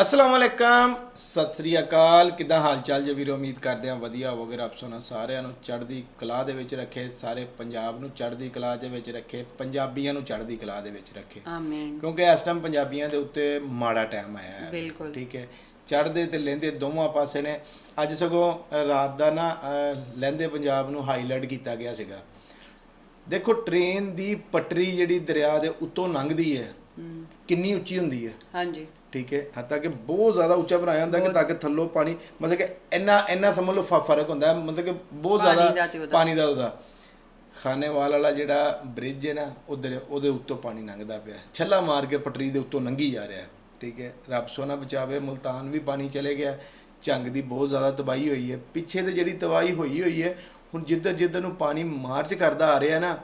ਅਸਲਾਮ ਵਾਲੇਕਮ ਸਤਿ ਸ੍ਰੀ ਅਕਾਲ। ਕਿਦਾਂ ਹਾਲ ਚਾਲ ਜੀ? ਵੀਰੋ ਉਮੀਦ ਕਰਦੇ ਹਾਂ ਵਧੀਆ ਹੋਵੋਗੇ। ਰੱਬ ਸੋਨਾ ਸਾਰਿਆਂ ਨੂੰ ਚੜ੍ਹਦੀ ਕਲਾ ਦੇ ਵਿੱਚ ਰੱਖੇ। ਸਾਰੇ ਪੰਜਾਬ ਨੂੰ ਚੜ੍ਹਦੀ ਕਲਾ ਦੇ ਵਿੱਚ ਰੱਖੇ। ਪੰਜਾਬੀਆਂ ਨੂੰ ਚੜ੍ਹਦੀ ਕਲਾ ਦੇ ਵਿੱਚ ਰੱਖੇ। ਆਮੀਨ। ਕਿਉਂਕਿ ਇਸ ਟਾਈਮ ਪੰਜਾਬੀਆਂ ਦੇ ਉੱਤੇ ਮਾੜਾ ਟਾਈਮ ਆਇਆ ਹੈ। ਬਿਲਕੁਲ। ਠੀਕ ਹੈ। ਚੜ੍ਹਦੇ ਤੇ ਲੈਂਦੇ ਦੋਵਾਂ ਪਾਸੇ ਨੇ। ਅੱਜ ਸਗੋਂ ਰਾਤ ਦਾ ਨਾ ਅ, ਲਹਿੰਦੇ ਪੰਜਾਬ ਨੂੰ ਹਾਈਲਾਈਟ ਕੀਤਾ ਗਿਆ ਸੀਗਾ। ਦੇਖੋ ਟ੍ਰੇਨ ਦੀ ਪਟਰੀ ਜਿਹੜੀ ਦਰਿਆ ਦੇ ਉੱਤੋਂ ਲੰਘਦੀ ਹੈ ਕਿੰਨੀ ਉੱਚੀ ਹੁੰਦੀ ਹੈ। ਹਾਂਜੀ। ਠੀਕ ਹੈ ਹੱਤਾ ਕਿ ਬਹੁਤ ਜ਼ਿਆਦਾ ਉੱਚਾ ਬਣਾਇਆ ਹੁੰਦਾ ਕਿ ਤਾਂ ਕਿ ਥੱਲੋਂ ਪਾਣੀ ਮਤਲਬ ਕਿ ਇੰਨਾ ਇੰਨਾ ਸਮਝ ਲਓ ਫ਼ਰਕ ਹੁੰਦਾ ਹੈ ਮਤਲਬ ਕਿ ਬਹੁਤ ਜ਼ਿਆਦਾ ਤੇ। ਪਾਣੀ ਦਾ ਉਹਦਾ। ਖਾਨੇਵਾਲ ਵਾਲਾ ਜਿਹੜਾ ਬ੍ਰਿਜ ਹੈ ਨਾ ਉਧਰ ਉਹਦੇ ਉੱਤੋਂ ਪਾਣੀ ਲੰਘਦਾ ਪਿਆ। ਛੱਲਾ ਮਾਰ ਕੇ ਪਟਰੀ ਦੇ ਉੱਤੋਂ ਲੰਘੀ ਜਾ ਰਿਹਾ। ਠੀਕ ਹੈ ਰੱਬ ਸੋਨਾ ਬਚਾਵੇ ਮੁਲਤਾਨ ਵੀ ਪਾਣੀ ਚਲੇ ਗਿਆ। ਝੰਗ ਦੀ ਬਹੁਤ ਜ਼ਿਆਦਾ ਤਬਾਹੀ ਹੋਈ ਹੈ। ਪਿੱਛੇ ਤੇ ਜਿਹੜੀ ਤਬਾਹੀ ਹੋਈ ਹੋਈ ਹੈ ਹੁਣ ਜਿੱਧਰ ਜਿੱਧਰ ਨੂੰ ਪਾਣੀ ਮਾਰਚ ਕਰਦਾ ਆ ਰਿਹਾ ਨਾ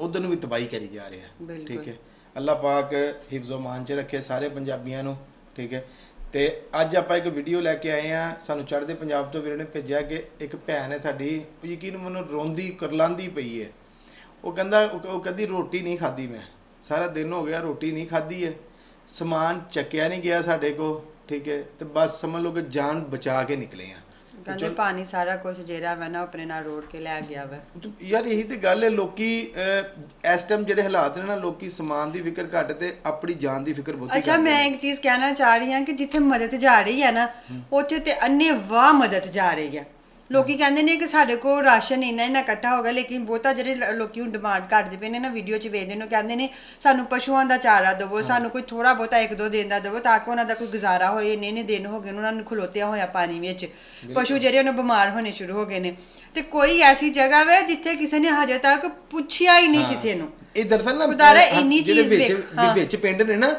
ਉਧਰ ਨੂੰ ਵੀ ਤਬਾਹੀ ਕਰੀ ਜਾ ਰਿਹਾ। ਠੀਕ ਹੈ ਅੱਲਾਹ ਪਾਕ ਹਿਫਜ਼ੋ ਮਾਨ ਚ ਰੱਖੇ ਸਾਰੇ ਪੰਜਾਬੀਆਂ ਨੂੰ, ਠੀਕ ਹੈ। ਤੇ ਅੱਜ ਆਪਾਂ ਇੱਕ ਵੀਡੀਓ ਲੈ ਕੇ ਆਏ ਆ ਸਾਨੂੰ ਚੜ੍ਹਦੇ ਪੰਜਾਬ ਤੋਂ ਵੀਰ ਨੇ ਭੇਜਿਆ ਕਿ ਇੱਕ ਭੈਣ ਹੈ ਸਾਡੀ, ਉਹ ਯਕੀਨ ਮੰਨੋ ਰੋਂਦੀ, ਕਰਲਾਂਦੀ ਪਈ ਹੈ। ਉਹ ਕਹਿੰਦਾ, ਉਹ ਉਹ ਕਹਿੰਦੀ, ਰੋਟੀ ਨਹੀਂ ਖਾਧੀ ਮੈਂ। ਸਾਰਾ ਦਿਨ ਹੋ ਗਿਆ ਰੋਟੀ ਨਹੀਂ ਖਾਧੀ ਹੈ। ਸਮਾਨ ਚੱਕਿਆ ਨਹੀਂ ਗਿਆ ਸਾਡੇ ਕੋ ਠੀਕ ਹੈ। ਤੇ ਬਸ ਸਮਝ ਲਓ ਕਿ ਜਾਨ ਬਚਾ ਕੇ ਨਿਕਲੇ ਆ ਕਹਿੰਦੇ ਪਾਣੀ ਸਾਰਾ ਕੁਝ ਜਿਹੜਾ ਵਾ ਨਾ ਆਪਣੇ ਨਾਲ ਰੋੜ ਕੇ ਲੈ ਗਿਆ ਵਾ। ਯਾਰ ਇਹੀ ਤੇ ਗੱਲ ਹੈ ਲੋਕੀ ਇਸ ਟਾਈਮ ਜਿਹੜੇ ਹਾਲਾਤ ਨੇ ਨਾ ਲੋਕੀ ਸਮਾਨ ਦੀ ਫਿਕਰ ਘੱਟ ਤੇ ਆਪਣੀ ਜਾਨ ਦੀ ਫਿਕਰ ਬਹੁਤੀ ਅੱਛਾ ਮੈਂ। ਇੱਕ ਚੀਜ਼ ਕਹਿਣਾ ਚਾਹ ਰਹੀ ਹਾਂ ਕਿ ਜਿੱਥੇ ਮਦਦ ਜਾ ਰਹੀ ਹੈ ਨਾ ਉੱਥੇ ਤੇ ਅੰਨੇ ਵਾਹ ਮਦਦ ਜਾ ਰਹੀ ਹੈ। ਲੋਕੀ ਕਹਿੰਦੇ ਨੇ ਕਿ ਸਾਡੇ ਕੋਲ ਰਾਸ਼ਨ ਇੰਨਾ ਇੰਨਾ ਇਕੱਠਾ ਹੋ ਗਿਆ ਲੇਕਿਨ ਬਹੁਤਾ ਜਿਹੜੇ ਲ- ਲੋਕੀ ਹੁਣ ਡਿਮਾਂਡ ਕਰਦੇ ਪਏ ਨੇ ਨਾ ਵੀਡੀਓ 'ਚ ਵੇਖਦੇ ਨੇ ਉਹ ਕਹਿੰਦੇ ਨੇ ਸਾਨੂੰ ਪਸ਼ੂਆਂ ਦਾ ਚਾਰਾ ਦਿਵੋ ਸਾਨੂੰ ਕੋਈ ਥੋੜਾ ਬਹੁਤਾ ਇੱਕ ਦੋ ਦਿਨ ਦਾ ਦਿਵੋ ਤਾਂ ਕਿ ਉਹਨਾਂ ਦਾ ਕੋਈ ਗੁਜ਼ਾਰਾ ਹੋਏ ਇੰਨੇ ਇੰਨੇ ਦਿਨ ਹੋ ਗਏ ਨੇ ਉਹਨਾਂ ਨੂੰ ਖਲੋਤਿਆ ਹੋਇਆ ਪਾਣੀ ਵਿੱਚ। ਪਸ਼ੂ ਜਿਹੜੇ ਉਹਨਾਂ ਬਿਮਾਰ ਹੋਣੇ ਸ਼ੁਰੂ ਹੋ ਗਏ ਨੇ। ਤੇ ਕੋਈ ਐਸੀ ਜਗ੍ਹਾ ਵੇ ਜਿੱਥੇ ਕਿਸੇ ਨੇ ਹਜੇ ਤੱਕ ਪੁੱਛਿਆ ਹੀ ਨਹੀਂ। ਕਿਸੇ ਨੂੰ। ਇਹ ਦਰਅਸਲ ਨਾ ਖੁਦਾਰਾ ਹਾਂ, ਇੰਨੀ ਜਿਹੜੇ ਚੀਜ਼ ਵਿੱਚ ਵੇਖ- ਹਾਂ। ਵਿੱਚ ਪਿੰਡ ਨੇ ਨਾ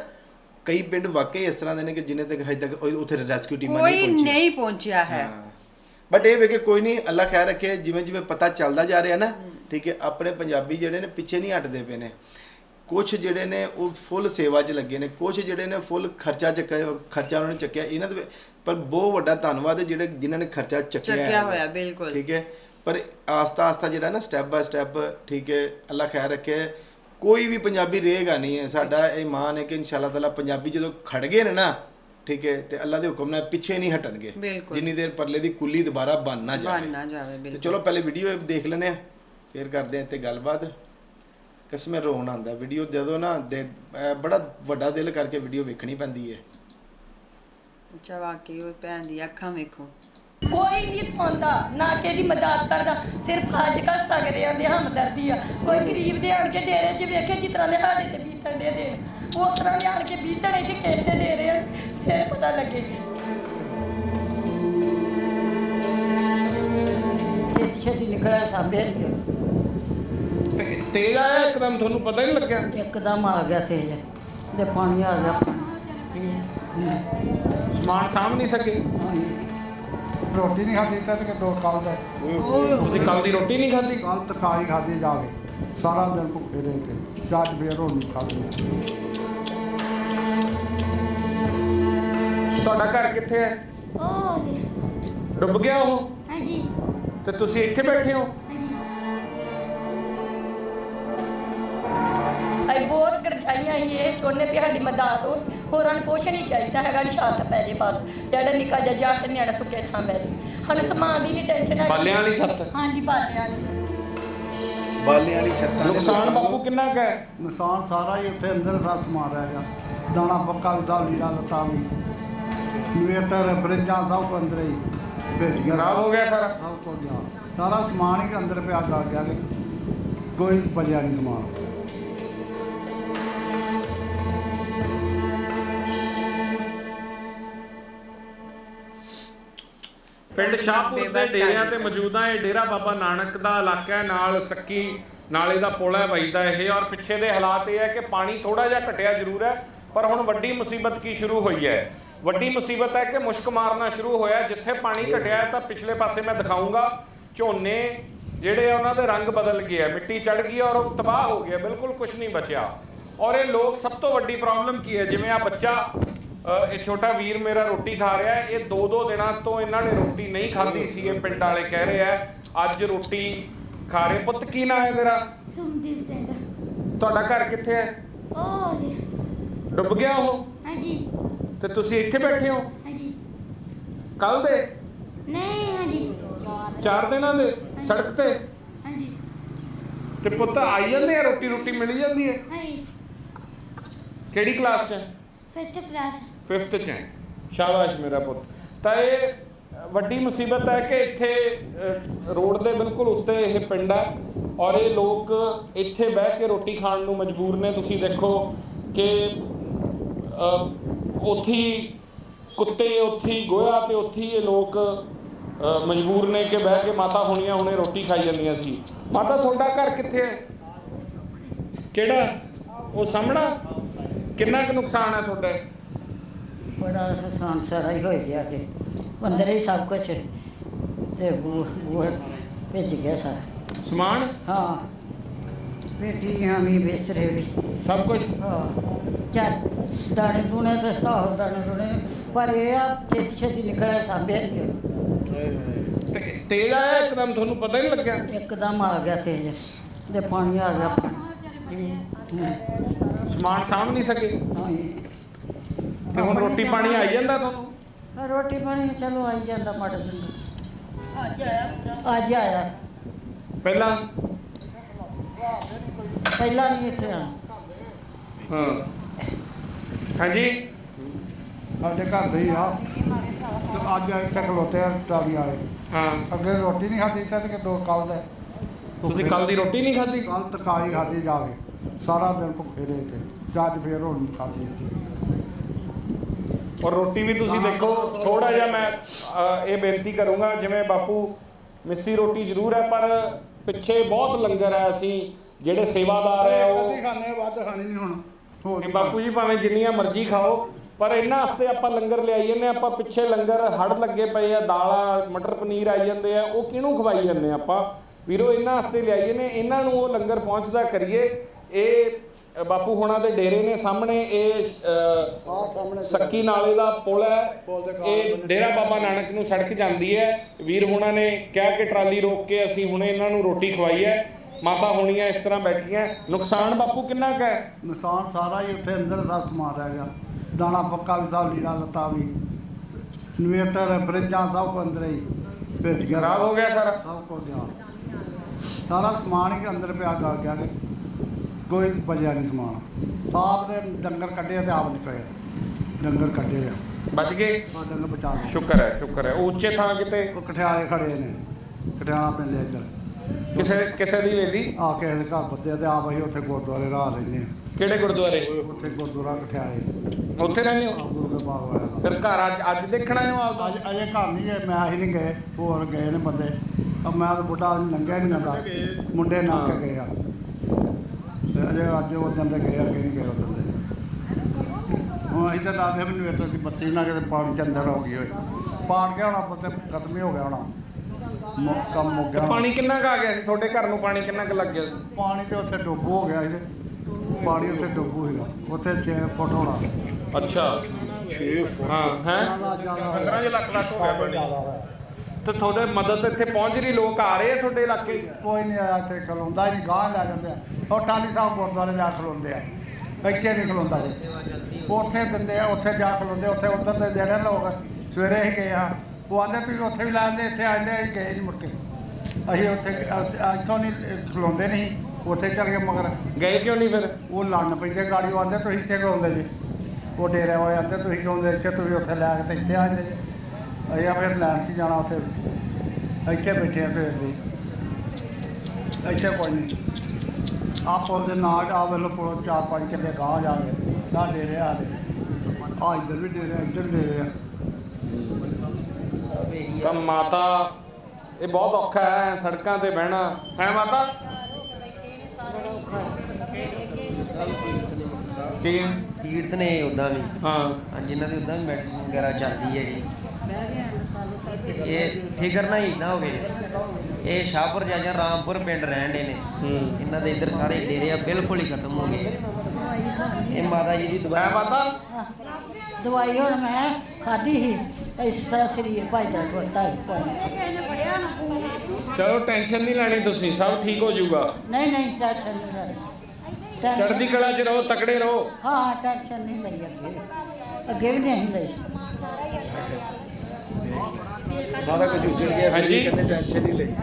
ਕਈ ਪਿੰਡ ਵਾਕਈ ਇਸ ਤਰ੍ਹਾਂ ਦੇ ਨੇ ਕਿ ਜਿੰਨੇ ਤੱਕ ਹਜੇ ਤੱਕ ਉਹ- ਉੱਥੇ ਰੈਸਕਿਊ ਟੀਮਾਂ ਨਹੀਂ ਕੋਈ ਪਹੁੰਚੀਆਂ ਨਹੀਂ ਪਹੁੰਚਿਆ ਹੈ। ਬਟ ਇਹ ਵੇ ਕਿ ਕੋਈ ਨਹੀਂ ਅੱਲਾ ਖੈਰ ਰੱਖੇ ਜਿਵੇਂ ਜਿਵੇਂ ਪਤਾ ਚੱਲਦਾ ਜਾ ਰਿਹਾ ਨਾ ਠੀਕ ਹੈ ਆਪਣੇ ਪੰਜਾਬੀ ਜਿਹੜੇ ਨੇ ਪਿੱਛੇ ਨਹੀਂ ਹਟਦੇ ਪਏ ਨੇ ਕੁਝ ਜਿਹੜੇ ਨੇ ਉਹ ਫੁੱਲ ਸੇਵਾ 'ਚ ਲੱਗੇ ਨੇ ਕੁਝ ਜਿਹੜੇ ਨੇ ਫੁੱਲ ਖਰਚਾ ਚੱਕਿਆ ਖਰਚਾ ਉਹਨਾਂ ਨੇ ਚੱਕਿਆ ਇਹਨਾਂ ਦੇ ਪਰ ਬਹੁਤ ਵੱਡਾ ਧੰਨਵਾਦ ਹੈ ਜਿਹੜੇ ਜਿਨ੍ਹਾਂ ਨੇ ਖਰਚਾ ਚੱਕਿਆ ਚੱਕਿਆ। ਹੋਇਆ, ਬਿਲਕੁਲ। ਠੀਕ ਹੈ ਪਰ ਆਸਤਾ ਆਸਤਾ ਜਿਹੜਾ ਨਾ ਸਟੈਪ ਬਾय ਸਟੈਪ ਠੀਕ ਹੈ ਅੱਲਾ ਖੈਰ ਰੱਖੇ ਕੋਈ ਵੀ ਪੰਜਾਬੀ ਰਹੇਗਾ ਨਹੀਂ ਹੈ ਸਾਡਾ ਇਹ ਮਾਨ ਹੈ ਕਿ ਇਨਸ਼ਾਅੱਲਾ ਤਾਲਾ ਪੰਜਾਬੀ ਜਦੋਂ ਖੜ ਗਏ ਨੇ ਨਾ ਠੀਕ ਹੈ ਤੇ ਅੱਲਾ ਦੇ ਹੁਕਮ ਨਾਲ ਪਿੱਛੇ ਨਹੀਂ ਹਟਣਗੇ। ਜਿੰਨੀ ਦੇਰ ਪਰਲੇ ਦੀ ਕੁੱਲੀ ਦੁਬਾਰਾ ਬਣ ਨਾ ਜਾਵੇ। ਬਣ ਨਾ ਜਾਵੇ ਤੇ ਬਿਲਕੁਲ। ਚਲੋ ਪਹਿਲੇ ਵੀਡੀਓ ਦੇਖ ਲੈਨੇ ਆ ਫਿਰ ਕਰਦੇ ਆ ਤੇ ਗੱਲਬਾਤ। ਕਸਮੇ ਰੋਣ ਆਂਦਾ ਵੀਡੀਓ ਜਦੋਂ ਨਾ ਦੇ- ਬੜਾ ਵੱਡਾ ਦਿਲ ਕਰਕੇ ਵੀਡੀਓ ਵੇਖਣੀ ਪੈਂਦੀ ਹੈ। ਅੱਛਾ ਵਾਕਈ ਉਹ ਭੈਣ ਦੀ ਅੱਖਾਂ ਵੇਖੋ। ਕੋਈ ਨਹੀਂ ਸੁਣਦਾ ਨਾ ਕਿ ਇਹਦੀ ਮਦਦ ਕਰਦਾ। ਸਿਰਫ ਅੱਜ ਕੱਲ ਤਗੜਿਆਂ ਦੇ ਹਮਦਰਦੀ ਆ। ਕੋਈ ਗਰੀਬ ਦੇ ਆਣ ਕੇ ਡੇਰੇ 'ਚ ਵੇਖੇ ਜਿਸ ਤਰ੍ਹਾਂ ਦੇ ਸਾਡੇ ਤੇ ਬੀਤਣ ਦੇ ਦੇ ਉਹ ਤਰ੍ਹਾਂ ਦੇ ਆਣ ਕੇ ਬੀਤਣ ਇੱਥੇ ਕਿਸੇ ਦੇ ਦੇ ਫਿਰ ਪਤਾ ਲੱਗੇ? ਛੇਤੀ ਛੇਤੀ ਨਿਕਲਿਆ ਸਾਬੇ ਤੇ- ਤੇਜ਼ ਆਇਆ ਇੱਕਦਮ ਤੁਹਾਨੂੰ ਪਤਾ ਹੀ ਨਹੀਂ ਲੱਗਿਆ? ਇੱਕਦਮ ਆ ਗਿਆ ਤੇਜ ਤੇ ਪਾਣੀ ਆ ਗਿਆ ਪਾਣੀ। ਸਮਾਨ ਸਾਂਭ ਨਹੀਂ ਸਕੇ। ਰੋਟੀ ਨਹੀਂ ਖਾਧੀ ਤਾਂ ਕਿ ਦੋ ਕੱਲ ਦਾ। ਤੁਸੀਂ ਕੱਲ ਦੀ ਰੋਟੀ ਨਹੀਂ ਖਾਧੀ? ਕੱਲ ਤਕਾਈ ਖਾਧੀ ਜਾ ਕੇ। ਸਾਰਾ ਦਿਨ ਭੁੱਖੇ ਰਹੇ ਤੇ ਫੇਰ ਖਾਧੀ। ਤੁਹਾਡਾ ਘਰ ਕਿੱਥੇ ਹੈ? ਉਹ ਡੁੱਬ ਗਿਆ ਉਹ? ਹਾਂਜੀ। ਤੇ ਤੁਸੀਂ ਇੱਥੇ ਬੈਠੇ ਹੋ? ਅਸੀਂ ਬਹੁਤ ਕਰਜਾਈਆਂ ਸੀ ਇਹ ਚਾਹੁੰਦੇ ਵੀ ਸਾਡੀ ਮਦਦ ਹੋ। ਹੋਰਾਂ ਨੂੰ ਕੁਛ ਨਹੀਂ ਚਾਹੀਦਾ ਹੈਗਾ ਛੱਤ ਪੈ ਜੇ ਬਸ। ਜਿਹੜਾ ਨਿੱਕਾ ਜਿਹਾ ਜੱਟ ਨਿਆਣਾ ਸੁੱਕੇ ਥਾਂ ਬੈ ਜੇ। ਸਾਨੂੰ ਸਮਾਨ ਦੀ ਨਹੀਂ ਟੈਨਸ਼ਨ ਹੈ ਬਾਲਿਆਂ ਵਾਲੀ ਛੱਤ? ਹਾਂਜੀ ਬਾਲਿਆਂ ਵਾਲੀ। ਬਾਲਿਆਂ ਵਾਲੀ ਛੱਤਾਂ ਦੇ ਨੁਕਸਾਨ ਬਾਪੂ ਕਿੰਨਾ ਕੁ ਹੈ? ਨੁਕਸਾਨ ਸਾਰਾ ਹੀ ਉੱਥੇ ਅੰਦਰ ਸੱਤ ਮਾਰ ਰਿਹਾ ਗਿਆ। ਦਾਣਾ ਪੱਕਾ ਵੀ ਸਭ ਲੀੜਾ ਲੱਤਾ ਵੀ ਇਨਵੇਟਰ ਫਰਿੱਜਾਂ ਸਭ ਅੰਦਰ ਹੀ ਭੇਜ ਗਿਆ। ਖਰਾਬ ਹੋ ਗਿਆ ਸਾਰਾ? ਸਭ ਗਿਆ ਸਾਰਾ ਸਮਾਨ ਹੀ ਅੰਦਰ ਪਿਆ ਗਲ ਗਿਆ ਕੋਈ ਬਚਿਆ ਨਹੀਂ ਸਮਾਨ। ਪਿੰਡ ਸ਼ਾਹਪੁਰ ਦੇ ਡੇਰਿਆਂ ਤੇ ਮੌਜੂਦ ਇਹ ਡੇਰਾ ਬਾਬਾ ਨਾਨਕ ਦਾ ਇਲਾਕਾ ਹੈ ਨਾਲ ਸੱਕੀ ਨਾਲੇ ਦਾ ਪੁਲ ਹੈ ਵਜਦਾ ਇਹ। ਔਰ ਪਿੱਛੇ ਦੇ ਹਾਲਾਤ ਇਹ ਹੈ ਕਿ ਪਾਣੀ ਥੋੜਾ ਜਿਹਾ ਘਟਿਆ ਜ਼ਰੂਰ ਹੈ ਪਰ ਹੁਣ ਵੱਡੀ ਮੁਸੀਬਤ ਕੀ ਸ਼ੁਰੂ ਹੋਈ ਹੈ। ਵੱਡੀ ਮੁਸੀਬਤ ਹੈ ਕਿ ਮੁਸ਼ਕ ਮਾਰਨਾ ਸ਼ੁਰੂ ਹੋਇਆ। ਜਿੱਥੇ ਪਾਣੀ ਘਟਿਆ ਤਾਂ ਪਿਛਲੇ ਪਾਸੇ ਮੈਂ ਦਿਖਾਉਂਗਾ। ਝੋਨੇ ਜਿਹੜੇ ਆ ਉਹਨਾਂ ਦੇ ਰੰਗ ਬਦਲ ਗਏ ਆ। ਮਿੱਟੀ ਚੜ ਗਈ ਔਰ ਉਹ ਤਬਾਹ ਹੋ ਗਿਆ ਬਿਲਕੁਲ ਕੁਝ ਨਹੀਂ ਬਚਿਆ। ਔਰ ਇਹ ਲੋਕ ਸਭ ਤੋਂ ਵੱਡੀ ਪ੍ਰੋਬਲਮ ਕੀ ਹੈ? ਜਿਵੇਂ ਆ ਬੱਚਾ ਇਹ ਛੋਟਾ ਵੀਰ ਮੇਰਾ ਰੋਟੀ ਖਾ ਰਿਹਾ ਇਹ ਦੋ ਦੋ ਦਿਨਾਂ ਤੋਂ ਇਹਨਾਂ ਨੇ ਰੋਟੀ ਨਹੀਂ ਖਾਧੀ ਸੀ। ਇਹ ਪਿੰਡ ਵਾਲੇ ਕਹਿ ਰਹੇ ਆ ਅੱਜ ਰੋਟੀ ਖਾ ਰਹੇ ਪੁੱਤ ਕੀ ਨਾਂ ਹੈ ਤੇਰਾ? ਸੁਮਦੀਪ ਸਿੰਘ। ਤੁਹਾਡਾ ਘਰ ਕਿੱਥੇ ਹੈ? ਉਹ ਡੁੱਬ ਗਿਆ ਉਹ? ਹਾਂਜੀ। ਤੇ ਤੁਸੀਂ ਇੱਥੇ ਬੈਠੇ ਹੋ? ਹਾਂਜੀ। ਕੱਲ ਦੇ? ਨਹੀਂ ਹਾਂਜੀ। ਚਾਰ ਦਿਨਾਂ ਦੇ? ਸੜਕ ਤੇ? ਹਾਂਜੀ। ਤੇ ਪੁੱਤ ਆਈ ਜਾਂਦੇ ਆ ਰੋਟੀ ਰੋਟੀ ਮਿਲ ਜਾਂਦੀ ਹੈ? ਹਾਂਜੀ। ਕਿਹੜੀ ਕਲਾਸ 'ਚ ਹੈ? ਫਿਫਥ ਕਲਾਸ 5th 'ਚ ਹੈ। ਸ਼ਾਬਾਸ਼ ਮੇਰਾ ਪੁੱਤ। ਤਾਂ ਇਹ ਵੱਡੀ ਮੁਸੀਬਤ ਹੈ ਕਿ ਇੱਥੇ ਰੋਡ ਦੇ ਬਿਲਕੁਲ ਉੱਤੇ ਇਹ ਪਿੰਡ ਹੈ ਔਰ ਇਹ ਲੋਕ ਇੱਥੇ ਬਹਿ ਕੇ ਰੋਟੀ ਖਾਣ ਨੂੰ ਮਜਬੂਰ ਨੇ। ਤੁਸੀਂ ਦੇਖੋ ਕਿ ਉੱਥੇ ਹੀ ਕੁੱਤੇ ਉੱਥੇ ਹੀ ਗੋਹਾ ਤੇ ਉੱਥੇ ਹੀ ਇਹ ਲੋਕ ਮਜਬੂਰ ਨੇ ਕਿ ਬਹਿ ਕੇ ਮਾਤਾ ਹੁਣੀਆਂ ਹੁਣੇ ਰੋਟੀ ਖਾਈ ਜਾਂਦੀਆਂ ਸੀ। ਮਾਤਾ ਤੁਹਾਡਾ ਘਰ ਕਿੱਥੇ ਹੈ? ਕਿਹੜਾ? ਉਹ ਸਾਹਮਣਾ? ਕਿੰਨਾ ਕੁ ਨੁਕਸਾਨ ਹੈ ਤੁਹਾਡਾ? ਬੜਾ ਨੁਕਸਾਨ ਸਾਰਾ ਹੀ ਹੋਇਆ ਗਿਆ ਕਿ ਅੰਦਰ ਹੀ ਸਭ ਕੁਝ ਤੇ ਉਹ ਭੇਜ ਗਿਆ ਸਾਰਾ। ਸਮਾਨ? ਹਾਂ। ਬੇਟੀਆਂ ਵੀ ਬਿਸਤਰੇ ਵੀ। ਸਭ ਕੁਝ ਹਾਂ। ਚਾਰ ਦਾਣੇ ਦੂਣੇ ਤੇ ਆਹੋ ਦਾਣੇ ਦੂਣੇ ਪਰ ਇਹ ਆ ਛੇਤੀ ਛੇਤੀ ਨਿਕਲਿਆ ਸਾਂਭਿਆ ਨਹੀਂ ਤੇ ਤੇਜ਼ ਆਇਆ ਇੱਕਦਮ ਤੁਹਾਨੂੰ ਪਤਾ ਹੀ ਨਹੀਂ ਲੱਗਿਆ? ਇੱਕਦਮ ਆ ਗਿਆ ਤੇਜ ਤੇ ਪਾਣੀ ਆ ਗਿਆ ਪਾਣੀ। ਸਮਾਨ ਸਾਂਭ ਨਹੀਂ ਸਕੇ। ਹਾਂ ਜੀ। ਤੇ ਹੁਣ ਰੋਟੀ ਪਾਣੀ ਆਈ ਜਾਂਦਾ ਤੁਹਾਨੂੰ? ਰੋਟੀ ਪਾਣੀ ਚਲੋ ਆਈ ਜਾਂਦਾ ਮਾੜਾ ਜਿਹਾ। ਅੱਜ ਆਇਆ ਅੱਜ ਆਇਆ। ਪਹਿਲਾਂ? ਪਹਿਲਾਂ ਨਹੀਂ ਇੱਥੇ ਆਇਆ ਹਾਂ। ਹਾਂਜੀ। ਸਾਡੇ ਘਰ ਦੇ ਹੀ ਆ। ਤੇ ਅੱਜ ਇੱਥੇ ਖਲੋਤੇ ਆ ਟਾਲੀ ਵਾਲੇ। ਹਾਂ। ਅੱਗੇ ਰੋਟੀ ਨਹੀਂ ਖਾਧੀ ਤੇ ਦੋ ਕੱਲ ਦੇ। ਤੁਸੀਂ ਕੱਲ ਦੀ ਰੋਟੀ ਨਹੀਂ ਖਾਧੀ? ਕੱਲ ਤਕਾਈ ਖਾਧੀ ਜਾ ਕੇ ਸਾਰਾ ਦਿਨ ਭੁੱਖੇ ਰਹੇ ਤੇ। ਅੱਜ ਫੇਰ ਹੁਣ ਖਾਧੀ। ਔਰ ਰੋਟੀ ਵੀ ਤੁਸੀਂ ਦੇਖੋ ਥੋੜਾ ਜਿਹਾ ਮੈਂ ਇਹ ਬੇਨਤੀ ਕਰੂੰਗਾ ਜਿਵੇਂ ਬਾਪੂ ਮਿੱਸੀ ਰੋਟੀ ਜ਼ਰੂਰ ਹੈ ਪਰ ਪਿੱਛੇ ਬਹੁਤ ਲੰਗਰ ਹੈ ਅਸੀਂ ਜਿਹੜੇ ਸੇਵਾਦਾਰ ਹੈ ਉਹ ਖਾਣੇ ਵੱਧ ਖਾਣੀ ਨਹੀਂ ਹੁਣ। ਕਿ ਬਾਪੂ ਜੀ ਭਾਵੇਂ ਜਿੰਨੀਆਂ ਮਰਜ਼ੀ ਖਾਓ ਪਰ ਇਹਨਾਂ ਵਾਸਤੇ ਆਪਾਂ ਲੰਗਰ ਲਿਆਈ ਜਾਂਦੇ ਆਪਾਂ ਪਿੱਛੇ ਲੰਗਰ ਹੜ ਲੱਗੇ ਪਏ ਆ ਦਾਲਾਂ ਮਟਰ ਪਨੀਰ ਆਈ ਜਾਂਦੇ ਆ ਉਹ ਕਿਹਨੂੰ ਖਵਾਈ ਜਾਂਦੇ ਆਪਾਂ? ਵੀਰੋ ਇਹਨਾਂ ਵਾਸਤੇ ਲਿਆਈ ਨੇ ਇਹਨਾਂ ਨੂੰ ਉਹ ਲੰਗਰ ਪਹੁੰਚਦਾ ਕਰੀਏ। ਇਹ ਬਾਪੂ ਹੋਣਾ ਦੇ ਡੇਰੇ ਨੇ ਸਾਹਮਣੇ ਇਹ ਸੱਕੀ ਨਾਲੇ ਦਾ ਪੁਲ ਹੈ। ਇਹ ਡੇਰਾ ਬਾਬਾ ਨਾਨਕ ਨੂੰ ਸੜਕ ਜਾਂਦੀ ਹੈ। ਵੀਰ ਹੋਣਾ ਨੇ ਕਿਹਾ ਕਿ ਟਰਾਲੀ ਰੋਕ ਕੇ ਅਸੀਂ ਹੁਣੇ ਇਹਨਾਂ ਨੂੰ ਰੋਟੀ ਖਵਾਈ ਹੈ। ਮਾਤਾ ਹੋਣੀਆਂ ਇਸ ਤਰ੍ਹਾਂ ਬੈਠੀਆਂ ਨੁਕਸਾਨ ਬਾਪੂ ਕਿੰਨਾ ਕੁ ਹੈ? ਨਿਸ਼ਾਨ ਸਾਰਾ ਹੀ ਉੱਥੇ ਅੰਦਰ ਸਭ ਸਮਾਨ ਰਹਿ ਗਿਆ। ਦਾਣਾ ਪੱਕਾ ਵੀ ਸਭ ਲੀੜਾ ਲੱਤਾ ਵੀ। ਇਨਵੇਟਰ ਫਰਿੱਜਾਂ ਸਭ ਕੁਝ ਅੰਦਰ ਹੀ ਭੇਜ ਗਿਆ। ਖਰਾਬ ਹੋ ਗਿਆ ਸਾਰਾ? ਸਭ ਕੁਝ ਗਿਆ ਸਾਰਾ ਸਮਾਨ ਹੀ ਅੰਦਰ ਪਿਆ ਗਲ ਗਿਆ ਕਿ ਕੋਈ ਬਚਿਆ ਨਹੀਂ ਸਮਾਨ। ਆਪ ਦੇ ਡੰਗਰ ਕੱਢੇ ਤੇ ਆਪ ਨਿਕਲੇ ਡੰਗਰ ਕੱਢੇ ਆ। ਬਚ ਗਏ? ਆਹ ਡੰਗਰ ਬਚਾ ਲਏ। ਸ਼ੁਕਰ ਹੈ ਸ਼ੁਕਰ ਹੈ। ਉਹ ਉੱਚੇ ਥਾਂ ਕਿਤੇ? ਉਹ ਕਠਿਆਲੇ ਖੜੇ ਨੇ। ਕਠਿਆਲਾ ਪਿੰਡ ਇੱਧਰ। ਕਿਸੇ ਕਿਸੇ ਦੀ ਵੇਲੀ ਆ ਕੇ ਦੇ ਘਰ ਬੱਦੇ ਤੇ ਆਪ ਅਸੀਂ ਉੱਥੇ ਗੁਰਦੁਆਰੇ ਰਾਹ ਲੈਨੇ ਕਿਹੜੇ ਗੁਰਦੁਆਰੇ? ਉੱਥੇ ਗੁਰਦੁਆਰਾ ਕਠਿਆਲੇ। ਉੱਥੇ ਰਹਿੰਦੇ ਹੋ? ਗੁਰੂ ਕੇ ਬਾਗ ਵਾਲਾ ਦਾ। ਫਿਰ ਘਰ ਅੱਜ ਅੱਜ ਦੇਖਣਾ ਹੈ ਆਪਦਾ ਅੱਜ ਅਜੇ ਘਰ ਨਹੀਂ ਗਏ ਮੈਂ ਹੀ ਨਹੀਂ ਗਏ ਹੋਰ ਗਏ ਨੇ ਬੰਦੇ। ਆ ਮੈਂ ਤਾਂ ਬੁੱਢਾ ਲੰਘਿਆ ਨਹੀਂ ਜਾਂਦਾ। ਮੁੰਡੇ ਨਾਲ ਕੇ ਗਏ ਆ। ਤੇ ਅਜੇ ਅੱਜ ਉਹ ਦਿਨ ਦੇ ਗਏ ਅੱਗੇ ਨਹੀਂ ਗਏ ਉਦੋਂ ਦੇ ਹੁਣ ਅਸੀਂ ਤਾਂ ਲਾਦੇ ਵੀ ਇਨਵੇਟਰ ਦੀ ਬੱਤੀ ਨਾ ਕਿਤੇ ਪਾਣੀ ਚ ਅੰਦਰ ਹੋ ਗਈ ਹੋਏ। ਪਾਣ ਕੇ ਹੋਣਾ ਪਤਾ ਖਤਮ ਹੀ ਹੋ ਗਿਆ ਹੋਣਾ। ਮੁੱਕ ਹੋਣਾ। ਪਾਣੀ ਕਿੰਨਾ ਕੁ ਆ ਗਿਆ ਸੀ? ਤੁਹਾਡੇ ਘਰ ਨੂੰ ਪਾਣੀ ਕਿੰਨਾ ਕੁ ਲੱਗ ਗਿਆ ਪਾਣੀ ਤੇ ਉੱਥੇ ਡੁੱਬੂ ਹੋ ਗਿਆ ਸੀ। ਪਾਣੀ ਉੱਥੇ ਡੁੱਬੂ ਹੈਗਾ ਉੱਥੇ 6 ਫੁੱਟ ਹੋਣਾ। ਅੱਛਾ। 6 ਹਾਂ ਹੈ? 15 ਲੱਖ ਲੱਖ ਹੋ ਗਿਆ ਪਾਣੀ। ਤੇ ਤੁਹਾਡੇ ਮਦਦ ਇੱਥੇ ਪਹੁੰਚ ਰਹੀ ਲੋਕ ਆ ਰਹੇ ਆ ਤੁਹਾਡੇ ਇਲਾਕੇ? ਕੋਈ ਨਹੀਂ ਆਇਆ ਇੱਥੇ ਖਲੋਂਦਾ ਹੀ ਨਹੀਂ ਗਾਹ ਲੈ ਜਾਂਦੇ ਆ। ਉਹ ਟਾਲੀ ਸਾਹਿਬ ਗੁਰਦੁਆਰੇ ਜਾ ਖਲੋਂਦੇ ਆ। ਇੱਥੇ ਨਹੀਂ ਖਲੋਂਦਾ ਉੱਥੇ ਦਿੰਦੇ ਆ ਉੱਥੇ ਜਾ ਖਲੋਂਦੇ ਉੱਥੇ ਉੱਧਰ ਦੇ ਜਿਹੜੇ ਲੋਕ ਸਵੇਰੇ ਹੀ ਗਏ ਆ। ਉਹ ਆਂਦੇ ਤੁਸੀਂ ਉੱਥੇ ਵੀ ਲਾਉਂਦੇ ਇੱਥੇ ਆਂਦੇ ਅਸੀਂ ਗਏ ਨਹੀਂ ਮੁੜ ਕੇ। ਅਸੀਂ ਉੱਥੇ ਇੱਥੋਂ ਨਹੀਂ ਖਲੋਂਦੇ ਨਹੀਂ ਉੱਥੇ ਚੱਲ ਗਏ ਮਗਰ। ਗਏ ਕਿਉਂ ਨਹੀਂ ਫਿਰ? ਉਹ ਲੜਨ ਪੈਂਦੇ ਗਾੜੀ ਉਹ ਆਂਦੇ ਤੁਸੀਂ ਇੱਥੇ ਖਲੋਂਦੇ ਜੀ। ਉਹ ਡੇਰੇ ਹੋਏ ਆਂਦੇ ਤੁਸੀਂ ਖਲੋਂਦੇ ਇੱਥੇ ਤੁਸੀਂ ਉੱਥੇ ਲੈ ਕੇ ਤੇ ਇੱਥੇ ਆ ਜਾਂਦੇ ਜੀ। ਅਸੀਂ ਆ ਫਿਰ ਲੈਣ ਕੀ ਜਾਣਾ ਉੱਥੇ? ਇੱਥੇ ਬੈਠੇ ਆ ਸਵੇਰ ਦੀ। ਇੱਥੇ ਕੋਈ ਨਹੀਂ ਆ ਪੁਲ ਦੇ ਨਾਲ ਆ ਵੇਲੋ ਪੁਲ ਚਾਰ ਪੰਜ ਕਿੱਲੇ ਗਾਂ ਜਾਵੇ ਨਾ ਡੇਰੇ ਆ ਦੇ ਆ ਇੱਧਰ ਵੀ ਡੇਰੇ ਇੱਧਰ ਵੀ ਡੇਰੇ ਆ। ਤਾਂ ਮਾਤਾ ਇਹ ਬਹੁਤ ਔਖਾ ਹੈ ਸੜਕਾਂ ਤੇ ਬਹਿਣਾ। ਹੈ ਮਾਤਾ? ਕੀ ਹੈ? ਤੀਰਥ ਨੇ ਉਦਾਂ ਵੀ। ਹਾਂ। ਹਾਂਜੀ ਇਹਨਾਂ ਦੀ ਉਦਾਂ ਵੀ ਮੈਡੀਸਿਨ ਵਗੈਰਾ ਚੱਲਦੀ ਹੈ ਜੀ। ਇਹ ਫਿਕਰ ਨਾ ਇਦਾਂ ਹੋਵੇ ਇਹ ਸ਼ਾਹਪੁਰ ਜਾਂ ਜਾਂ ਰਾਮਪੁਰ ਪਿੰਡ ਰਹਿਣ ਦੇ ਨੇ। ਹੂੰ। ਇਹਨਾਂ ਦੇ ਇੱਧਰ ਸਾਰੇ ਡੇਰੇ ਆ ਬਿਲਕੁਲ ਹੀ ਖਤਮ ਹੋ ਗਏ। ਇਹ ਮਾਤਾ ਜੀ ਦੀ ਹੈ ਮਾਤਾ? ਦਵਾਈ ਹੁਣ ਮੈਂ ਖਾਧੀ ਸੀ। ਸਰੀਰ ਭਜਦਾ ਹੀ ਕੋਈ ਚਲੋ ਟੈਨਸ਼ਨ ਨਹੀਂ ਲੈਣੀ ਤੁਸੀਂ ਸਭ ਠੀਕ ਹੋ ਜਾਊਗਾ। ਨਹੀਂ ਨਹੀਂ ਟੈਨਸ਼ਨ ਨਹੀਂ ਲੈਣੀ ਚੜ੍ਹਦੀ ਕਲਾ 'ਚ ਰਹੋ ਤਕੜੇ ਰਹੋ। ਹਾਂ ਟੈਨਸ਼ਨ ਨਹੀਂ ਲਈ ਅੱਗੇ ਅੱਗੇ ਵੀ ਨਹੀਂ ਲਈ ਸਾਰਾ ਕੁਝ ਉੱਜੜ ਗਿਆ ਫਿਰ। ਵੀ ਕਹਿੰਦੇ ਟੈਨਸ਼ਨ ਨਹੀਂ ਲਈ।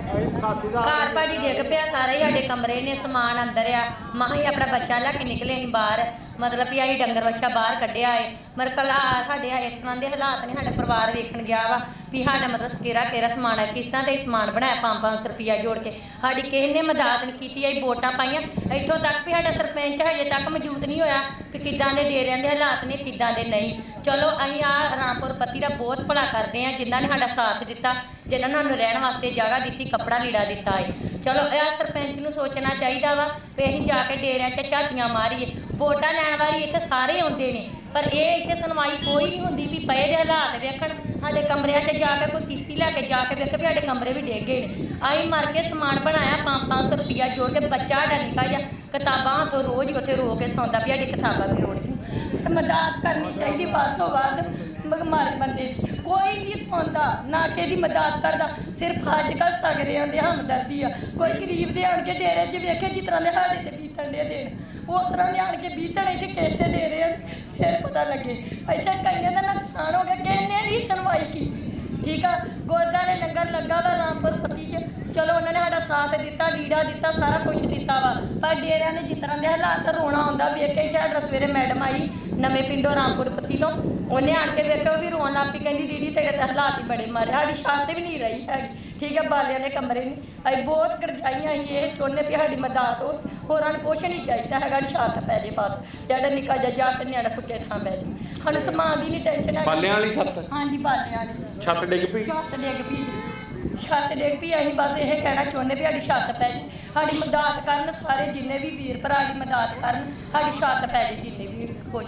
ਘਰ ਭਾਜੀ ਡਿੱਗ ਪਿਆ ਸਾਰੇ ਹੀ ਸਾਡੇ ਕਮਰੇ ਨੇ ਸਮਾਨ ਅੰਦਰ ਆ। ਮਾਂ ਹੀ ਆਪਣਾ ਬੱਚਾ ਲੈ ਕੇ ਨਿਕਲੇ ਅਸੀਂ ਬਾਹਰ। ਮਤਲਬ ਵੀ ਅਸੀਂ ਡੰਗਰ ਵੱਛਾ ਬਾਹਰ ਕੱਢਿਆ ਏ। ਮਤਲਬ ਕਲਾ ਸਾਡੇ ਇਸ ਤਰ੍ਹਾਂ ਦੇ ਹਾਲਾਤ ਨੇ, ਸਾਡਾ ਪਰਿਵਾਰ ਵੇਖਣ ਗਿਆ ਵਾ ਵੀ ਸਾਡਾ ਮਤਲਬ ਕਿਹੜਾ ਕਿਹੜਾ ਸਮਾਨ ਹੈ ਕਿਸ ਤਰ੍ਹਾਂ ਦਾ ਸਮਾਨ ਬਣਾਇਆ ਪੰਜ 500 ਰੁਪਿਆ ਜੋੜ ਕੇ। ਸਾਡੀ ਕਿਸੇ ਨੇ ਮਦਦ ਨਹੀਂ ਕੀਤੀ, ਅਸੀਂ ਵੋਟਾਂ ਪਾਈਆਂ। ਇੱਥੋਂ ਤੱਕ ਵੀ ਸਾਡਾ ਸਰਪੰਚ ਹਜੇ ਤੱਕ ਮੌਜੂਦ ਨਹੀਂ ਹੋਇਆ ਕਿ ਕਿੱਦਾਂ ਦੇ ਡੇਰਿਆਂ ਦੇ ਹਾਲਾਤ ਨੇ, ਕਿੱਦਾਂ ਦੇ ਨਹੀਂ। ਚਲੋ ਅਸੀਂ ਆ ਰਾਮਪੁਰ ਪਤੀ ਦਾ ਬਹੁਤ ਭਲਾ ਕਰਦੇ ਆ ਜਿਨ੍ਹਾਂ ਨੇ ਸਾਡਾ ਸਾਥ ਦਿੱਤਾ। ਜਿਨ੍ਹਾਂ ਨੂੰ ਸਾਨੂੰ ਰਹਿਣ ਵਾਸਤੇ ਜਗ੍ਹਾ ਦਿੱਤੀ, ਕੱਪੜਾ ਲੀੜਾ ਦਿੱਤਾ ਹੈ ਚਲੋ, ਇਹ ਸਰਪੰਚ ਨੂੰ ਸੋਚਣਾ ਚਾਹੀਦਾ ਵਾ ਵੀ ਅਸੀਂ ਜਾ ਕੇ ਡੇਰਿਆਂ 'ਚ ਝਾਤੀਆਂ ਮਾਰੀਏ। ਵੋਟਾਂ ਲੈਣ ਵਾਲੀ ਇੱਥੇ ਸਾਰੇ ਆਉਂਦੇ ਨੇ, ਪਰ ਇਹ ਇੱਥੇ ਸੁਣਵਾਈ ਕੋਈ ਨਹੀਂ ਹੁੰਦੀ ਵੀ ਪਏ ਦੇ ਹਾਲਾਤ ਵੇਖਣ। ਸਾਡੇ ਕਮਰਿਆਂ 'ਚ ਜਾ ਕੇ ਕੋਈ ਕਿਸ਼ਤੀ ਲੈ ਕੇ ਜਾ ਕੇ ਵੇਖੇ ਵੀ ਸਾਡੇ ਕਮਰੇ ਵੀ ਡਿੱਗ ਗਏ ਨੇ। ਅਸੀਂ ਮਰ ਕੇ ਸਮਾਨ ਬਣਾਇਆ 5-500 ਰੁਪਿਆ ਜੋੜ ਕੇ ਬੱਚਾ ਸਾਡਾ ਨਿੱਕਾ ਜਿਹਾ ਕਿਤਾਬਾਂ ਹੱਥੋਂ ਰੋਜ਼ ਉੱਥੇ ਰੋ ਕੇ ਸੌਂਦਾ ਵੀ ਸਾਡੀ ਕਿਤਾਬਾਂ ਵੀ ਰੋੜ ਗਈਆਂ ਮਦਦ ਕਰਨੀ ਚਾਹੀਦੀ ਬਾਸੋ ਬਾਅਦ ਮਗਮਾਰੇ ਬੰਦੇ ਦੀ। ਕੋਈ ਨਹੀਂ ਸੁਣਦਾ ਨਾ ਕਿਸੇ ਦੀ ਮਦਦ ਕਰਦਾ, ਸਿਰਫ ਅੱਜ ਕੱਲ੍ਹ ਤਗੜਿਆਂ ਦੇ ਹਮਦਰਦੀ ਆ। ਕੋਈ ਗਰੀਬ ਦੇ ਆਣ ਕੇ ਡੇਰੇ 'ਚ ਵੇਖੇ, ਜਿਸ ਤਰ੍ਹਾਂ ਦੇ ਸਾਡੇ ਤੇ ਬੀਤਣ ਦੇ ਦੇਣ ਉਹ ਤਰ੍ਹਾਂ ਦੇ ਆਣ ਕੇ ਬੀਤਣ ਇੱਥੇ ਕਿਸੇ ਤੇ ਦੇ ਰਹੇ ਆ, ਫਿਰ ਪਤਾ ਲੱਗੇ, ਇੱਥੇ ਕਈਆਂ ਦਾ ਨੁਕਸਾਨ ਹੋ ਗਿਆ ਕਿਸੇ ਨੇ ਨਹੀਂ ਸੁਣਵਾਈ ਕੀਤੀ। ਠੀਕ ਆ, ਗੋਦਾਂ ਨੇ ਲੰਗਰ ਲੱਗਾ ਵਾ ਰਾਮਪੁਰ ਪੱਤੀ 'ਚ। ਚਲੋ, ਉਹਨਾਂ ਨੇ ਸਾਡਾ ਸਾਥ ਦਿੱਤਾ, ਲੀੜਾ ਦਿੱਤਾ, ਸਾਰਾ ਕੁਝ ਦਿੱਤਾ ਵਾ। ਪਰ ਡੇਰਿਆਂ ਨੇ ਜਿਸ ਤਰ੍ਹਾਂ ਦੇ ਹਾਲਾਤ, ਰੋਣਾ ਆਉਂਦਾ, ਵੇਖ ਕੇ ਸਾਡਾ ਸਵੇਰੇ ਮੈਡਮ ਆਈ, ਨਵੇਂ ਪਿੰਡੋਂ ਰਾਮਪੁਰ ਪੱਤੀ ਤੋਂ। ਉਹਨੇ ਆਣ ਕੇ ਵੇਖਿਆ ਉਹ ਵੀ ਰੋਣ ਲੱਗ ਪਈ ਕਹਿੰਦੀ ਦੀਦੀ ਤੇਰੇ ਤਾਂ ਹਾਲਾਤ ਹੀ ਬੜੇ ਮਾਰੇ ਸਾਡੀ ਛੱਤ ਵੀ ਨਹੀਂ ਰਹੀ ਹੈਗੀ। ਠੀਕ ਹੈ ਬਾਲਿਆਂ ਦੇ ਕਮਰੇ ਨਹੀਂ ਅਸੀਂ ਬਹੁਤ ਕਰਜਾਈਆਂ ਅਸੀਂ ਇਹ ਚਾਹੁੰਦੇ ਵੀ ਸਾਡੀ ਮਦਦ ਹੋ ਹੋਰਾਂ ਨੂੰ ਕੁਛ ਨਹੀਂ ਚਾਹੀਦਾ ਹੈਗਾ ਸਾਡੀ ਛੱਤ ਪੈ ਜੇ ਬਸ। ਜਿਹੜਾ ਨਿੱਕਾ ਜਿਹਾ ਜੱਟ ਨਿਆਣਾ ਸੁੱਕੇ ਥਾਂ ਬੈ ਜੇ। ਸਾਨੂੰ ਸਮਾਨ ਦੀ ਨਹੀਂ ਟੈਨਸ਼ਨ ਹੈ ਬਾਲਿਆਂ ਵਾਲੀ ਛੱਤ? ਹਾਂਜੀ ਬਾਲਿਆਂ ਵਾਲੀ। ਛੱਤ ਡਿੱਗ ਪਈ? ਛੱਤ ਡਿੱਗ ਪਈ। ਛੱਤ ਡਿੱਗ ਪਈ ਅਸੀਂ ਬਸ ਇਹ ਕਹਿਣਾ ਚਾਹੁੰਦੇ ਵੀ ਸਾਡੀ ਛੱਤ ਪੈ ਜੇ। ਸਾਡੀ ਮਦਦ ਕਰਨ ਸਾਰੇ ਜਿੰਨੇ ਵੀ ਵੀਰ ਭਰਾ ਦੀ ਮਦਦ ਕਰਨ ਸਾਡੀ ਛੱਤ ਪੈ ਜੇ ਜਿੰਨੇ ਹੋ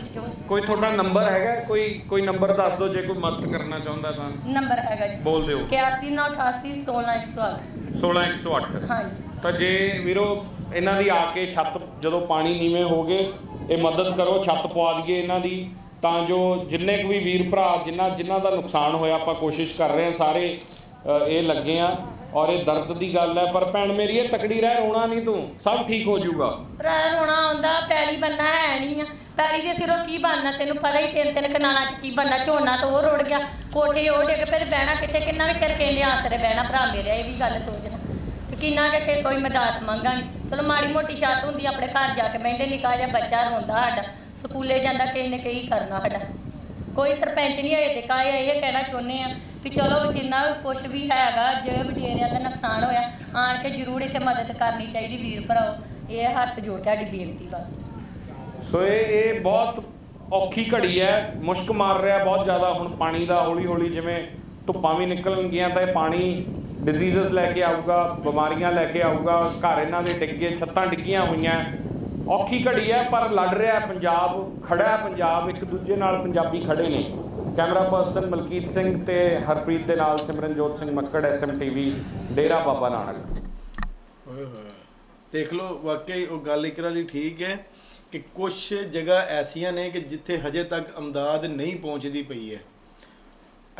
ਕੋਈ ਤੁਹਾਡਾ ਨੰਬਰ ਹੈਗਾ? ਕੋਈ ਕੋਈ ਨੰਬਰ ਦੱਸ ਦਿਓ ਜੇ ਕੋਈ ਮਦਦ ਕਰਨਾ ਚਾਹੁੰਦਾ ਤਾਂ। ਨੰਬਰ ਹੈਗਾ ਜੀ। ਬੋਲ ਦਿਓ। 8188 16108 16108 ਹਾਂਜੀ। ਤਾਂ ਜੇ ਵੀਰੋ ਇਹਨਾਂ ਦੀ ਆ ਕੇ ਛੱਤ ਜਦੋਂ ਪਾਣੀ ਨੀਵੇਂ ਹੋ ਗਏ ਇਹ ਮਦਦ ਕਰੋ ਛੱਤ ਪਵਾ ਦਈਏ ਇਹਨਾਂ ਦੀ। ਤਾਂ ਜੋ ਜਿੰਨੇ ਕੁ ਵੀ ਵੀਰ ਭਰਾ ਜਿਨ੍ਹਾਂ ਜਿਨ੍ਹਾਂ ਦਾ ਨੁਕਸਾਨ ਹੋਇਆ ਆਪਾਂ ਕੋਸ਼ਿਸ਼ ਕਰ ਰਹੇ ਹਾਂ ਸਾਰੇ ਅ, ਇਹ ਲੱਗੇ ਆ ਔਰ ਇਹ ਦਰਦ ਦੀ ਗੱਲ ਹੈ ਪਰ ਭੈਣ ਮੇਰੀ ਇਹ ਤਕੜੀ ਰਹਿ ਰੋਣਾ ਨਹੀਂ ਤੂੰ। ਸਭ ਠੀਕ ਹੋ ਜਾਊਗਾ। ਭਰਾ ਰੋਣਾ ਆਉਂਦਾ ਪੈਲੀ ਬੰਨਾ ਹੈ ਨਹੀਂ ਆ। ਪੈਲੀ ਦੇ ਸਿਰੋਂ ਕੀ ਬਣਨਾ, ਤੈਨੂੰ ਪਤਾ ਹੀ ਤਿੰਨ ਤਿੰਨ ਕਨਾਲਾਂ ਚ ਕੀ ਬਣਨਾ, ਝੋਨਾ ਤਾਂ ਉਹ ਰੁੜ ਗਿਆ, ਕੋਠੇ ਉਹ ਡਿੱਗ ਫਿਰ ਬਹਿਣਾ ਕਿੱਥੇ, ਕਿੰਨਾ ਵੀ ਚਿਰ ਕਹਿੰਦੇ ਆਸਰੇ ਬਹਿਣਾ ਭਰਾ ਮੇਰੇ, ਇਹ ਵੀ ਗੱਲ ਸੋਚਣਾ। ਕਿ ਕਿੰਨਾ ਕਿ ਕੋਈ ਮਦਦ ਮੰਗਾਂਗੇ। ਚਲੋ ਮਾੜੀ ਮੋਟੀ ਛੱਤ ਹੁੰਦੀ ਆਪਣੇ ਘਰ ਜਾ ਕੇ ਬਹਿੰਦੇ, ਨਿੱਕਾ ਜਿਹਾ ਬੱਚਾ ਰੋਂਦਾ ਸਾਡਾ, ਸਕੂਲੇ ਜਾਂਦਾ, ਕਿਸੇ ਨੇ ਕਈ ਕਰਨਾ ਸਾਡਾ। ਕੋਈ ਸਰਪੰਚ ਨਹੀਂ ਹੋਏ ਤੇ ਕਾਏ ਇਹ ਕਹਿਣਾ ਚਾਹੁੰਦੇ ਆ ਕਿ ਚਲੋ ਜਿੰਨਾ ਕੁਝ ਵੀ ਹੈਗਾ, ਜੇ ਵਡੇਰਿਆਂ ਦਾ ਨੁਕਸਾਨ ਹੋਇਆ, ਆਣ ਕੇ ਜ਼ਰੂਰ ਇੱਥੇ ਮਦਦ ਕਰਨੀ ਚਾਹੀਦੀ, ਵੀਰ ਭਰਾਓ। ਇਹ ਹੱਥ ਜੋੜ ਸਾਡੀ ਬੇਨਤੀ ਬਸ। ਸੋ ਇਹ ਇਹ ਬਹੁਤ ਔਖੀ ਘੜੀ ਹੈ। ਮੁਸ਼ਕ ਮਾਰ ਰਿਹਾ ਬਹੁਤ ਜ਼ਿਆਦਾ। ਹੁਣ ਪਾਣੀ ਦਾ ਹੌਲੀ ਹੌਲੀ ਜਿਵੇਂ ਧੁੱਪਾਂ ਵੀ ਨਿਕਲਣਗੀਆਂ ਤਾਂ ਇਹ ਪਾਣੀ ਡਿਜ਼ੀਜ਼ਸ ਲੈ ਕੇ ਆਊਗਾ, ਬਿਮਾਰੀਆਂ ਲੈ ਕੇ ਆਊਗਾ, ਘਰ ਇਹਨਾਂ ਦੇ ਡਿੱਗੇ, ਛੱਤਾਂ ਡਿੱਗੀਆਂ ਹੋਈਆਂ। ਔਖੀ ਘੜੀ ਹੈ, ਪਰ ਲੜ ਰਿਹਾ ਪੰਜਾਬ ਖੜਾ ਹੈ ਪੰਜਾਬ, ਇੱਕ ਦੂਜੇ ਨਾਲ ਪੰਜਾਬੀ ਖੜੇ ਨੇ। ਕੈਮਰਾ ਪਰਸਨ ਮਲਕੀਤ ਸਿੰਘ ਤੇ ਹਰਪ੍ਰੀਤ ਦੇ ਨਾਲ ਸਿਮਰਨਜੋਤ ਸਿੰਘ ਮੱਕੜ ਐਸਐਮਟੀਵੀ ਡੇਰਾ ਬਾਬਾ ਨਾਨਕ। ਦੇਖ ਲਓ, ਵਾਕਈ ਉਹ ਗੱਲ ਇੱਕ ਵਾਰੀ ਠੀਕ ਹੈ। ਕਿ ਕੁਝ ਜਗ੍ਹਾ ਐਸੀਆਂ ਨੇ ਕਿ ਜਿੱਥੇ ਹਜੇ ਤੱਕ ਅਮਦਾਦ ਨਹੀਂ ਪਹੁੰਚਦੀ ਪਈ ਹੈ।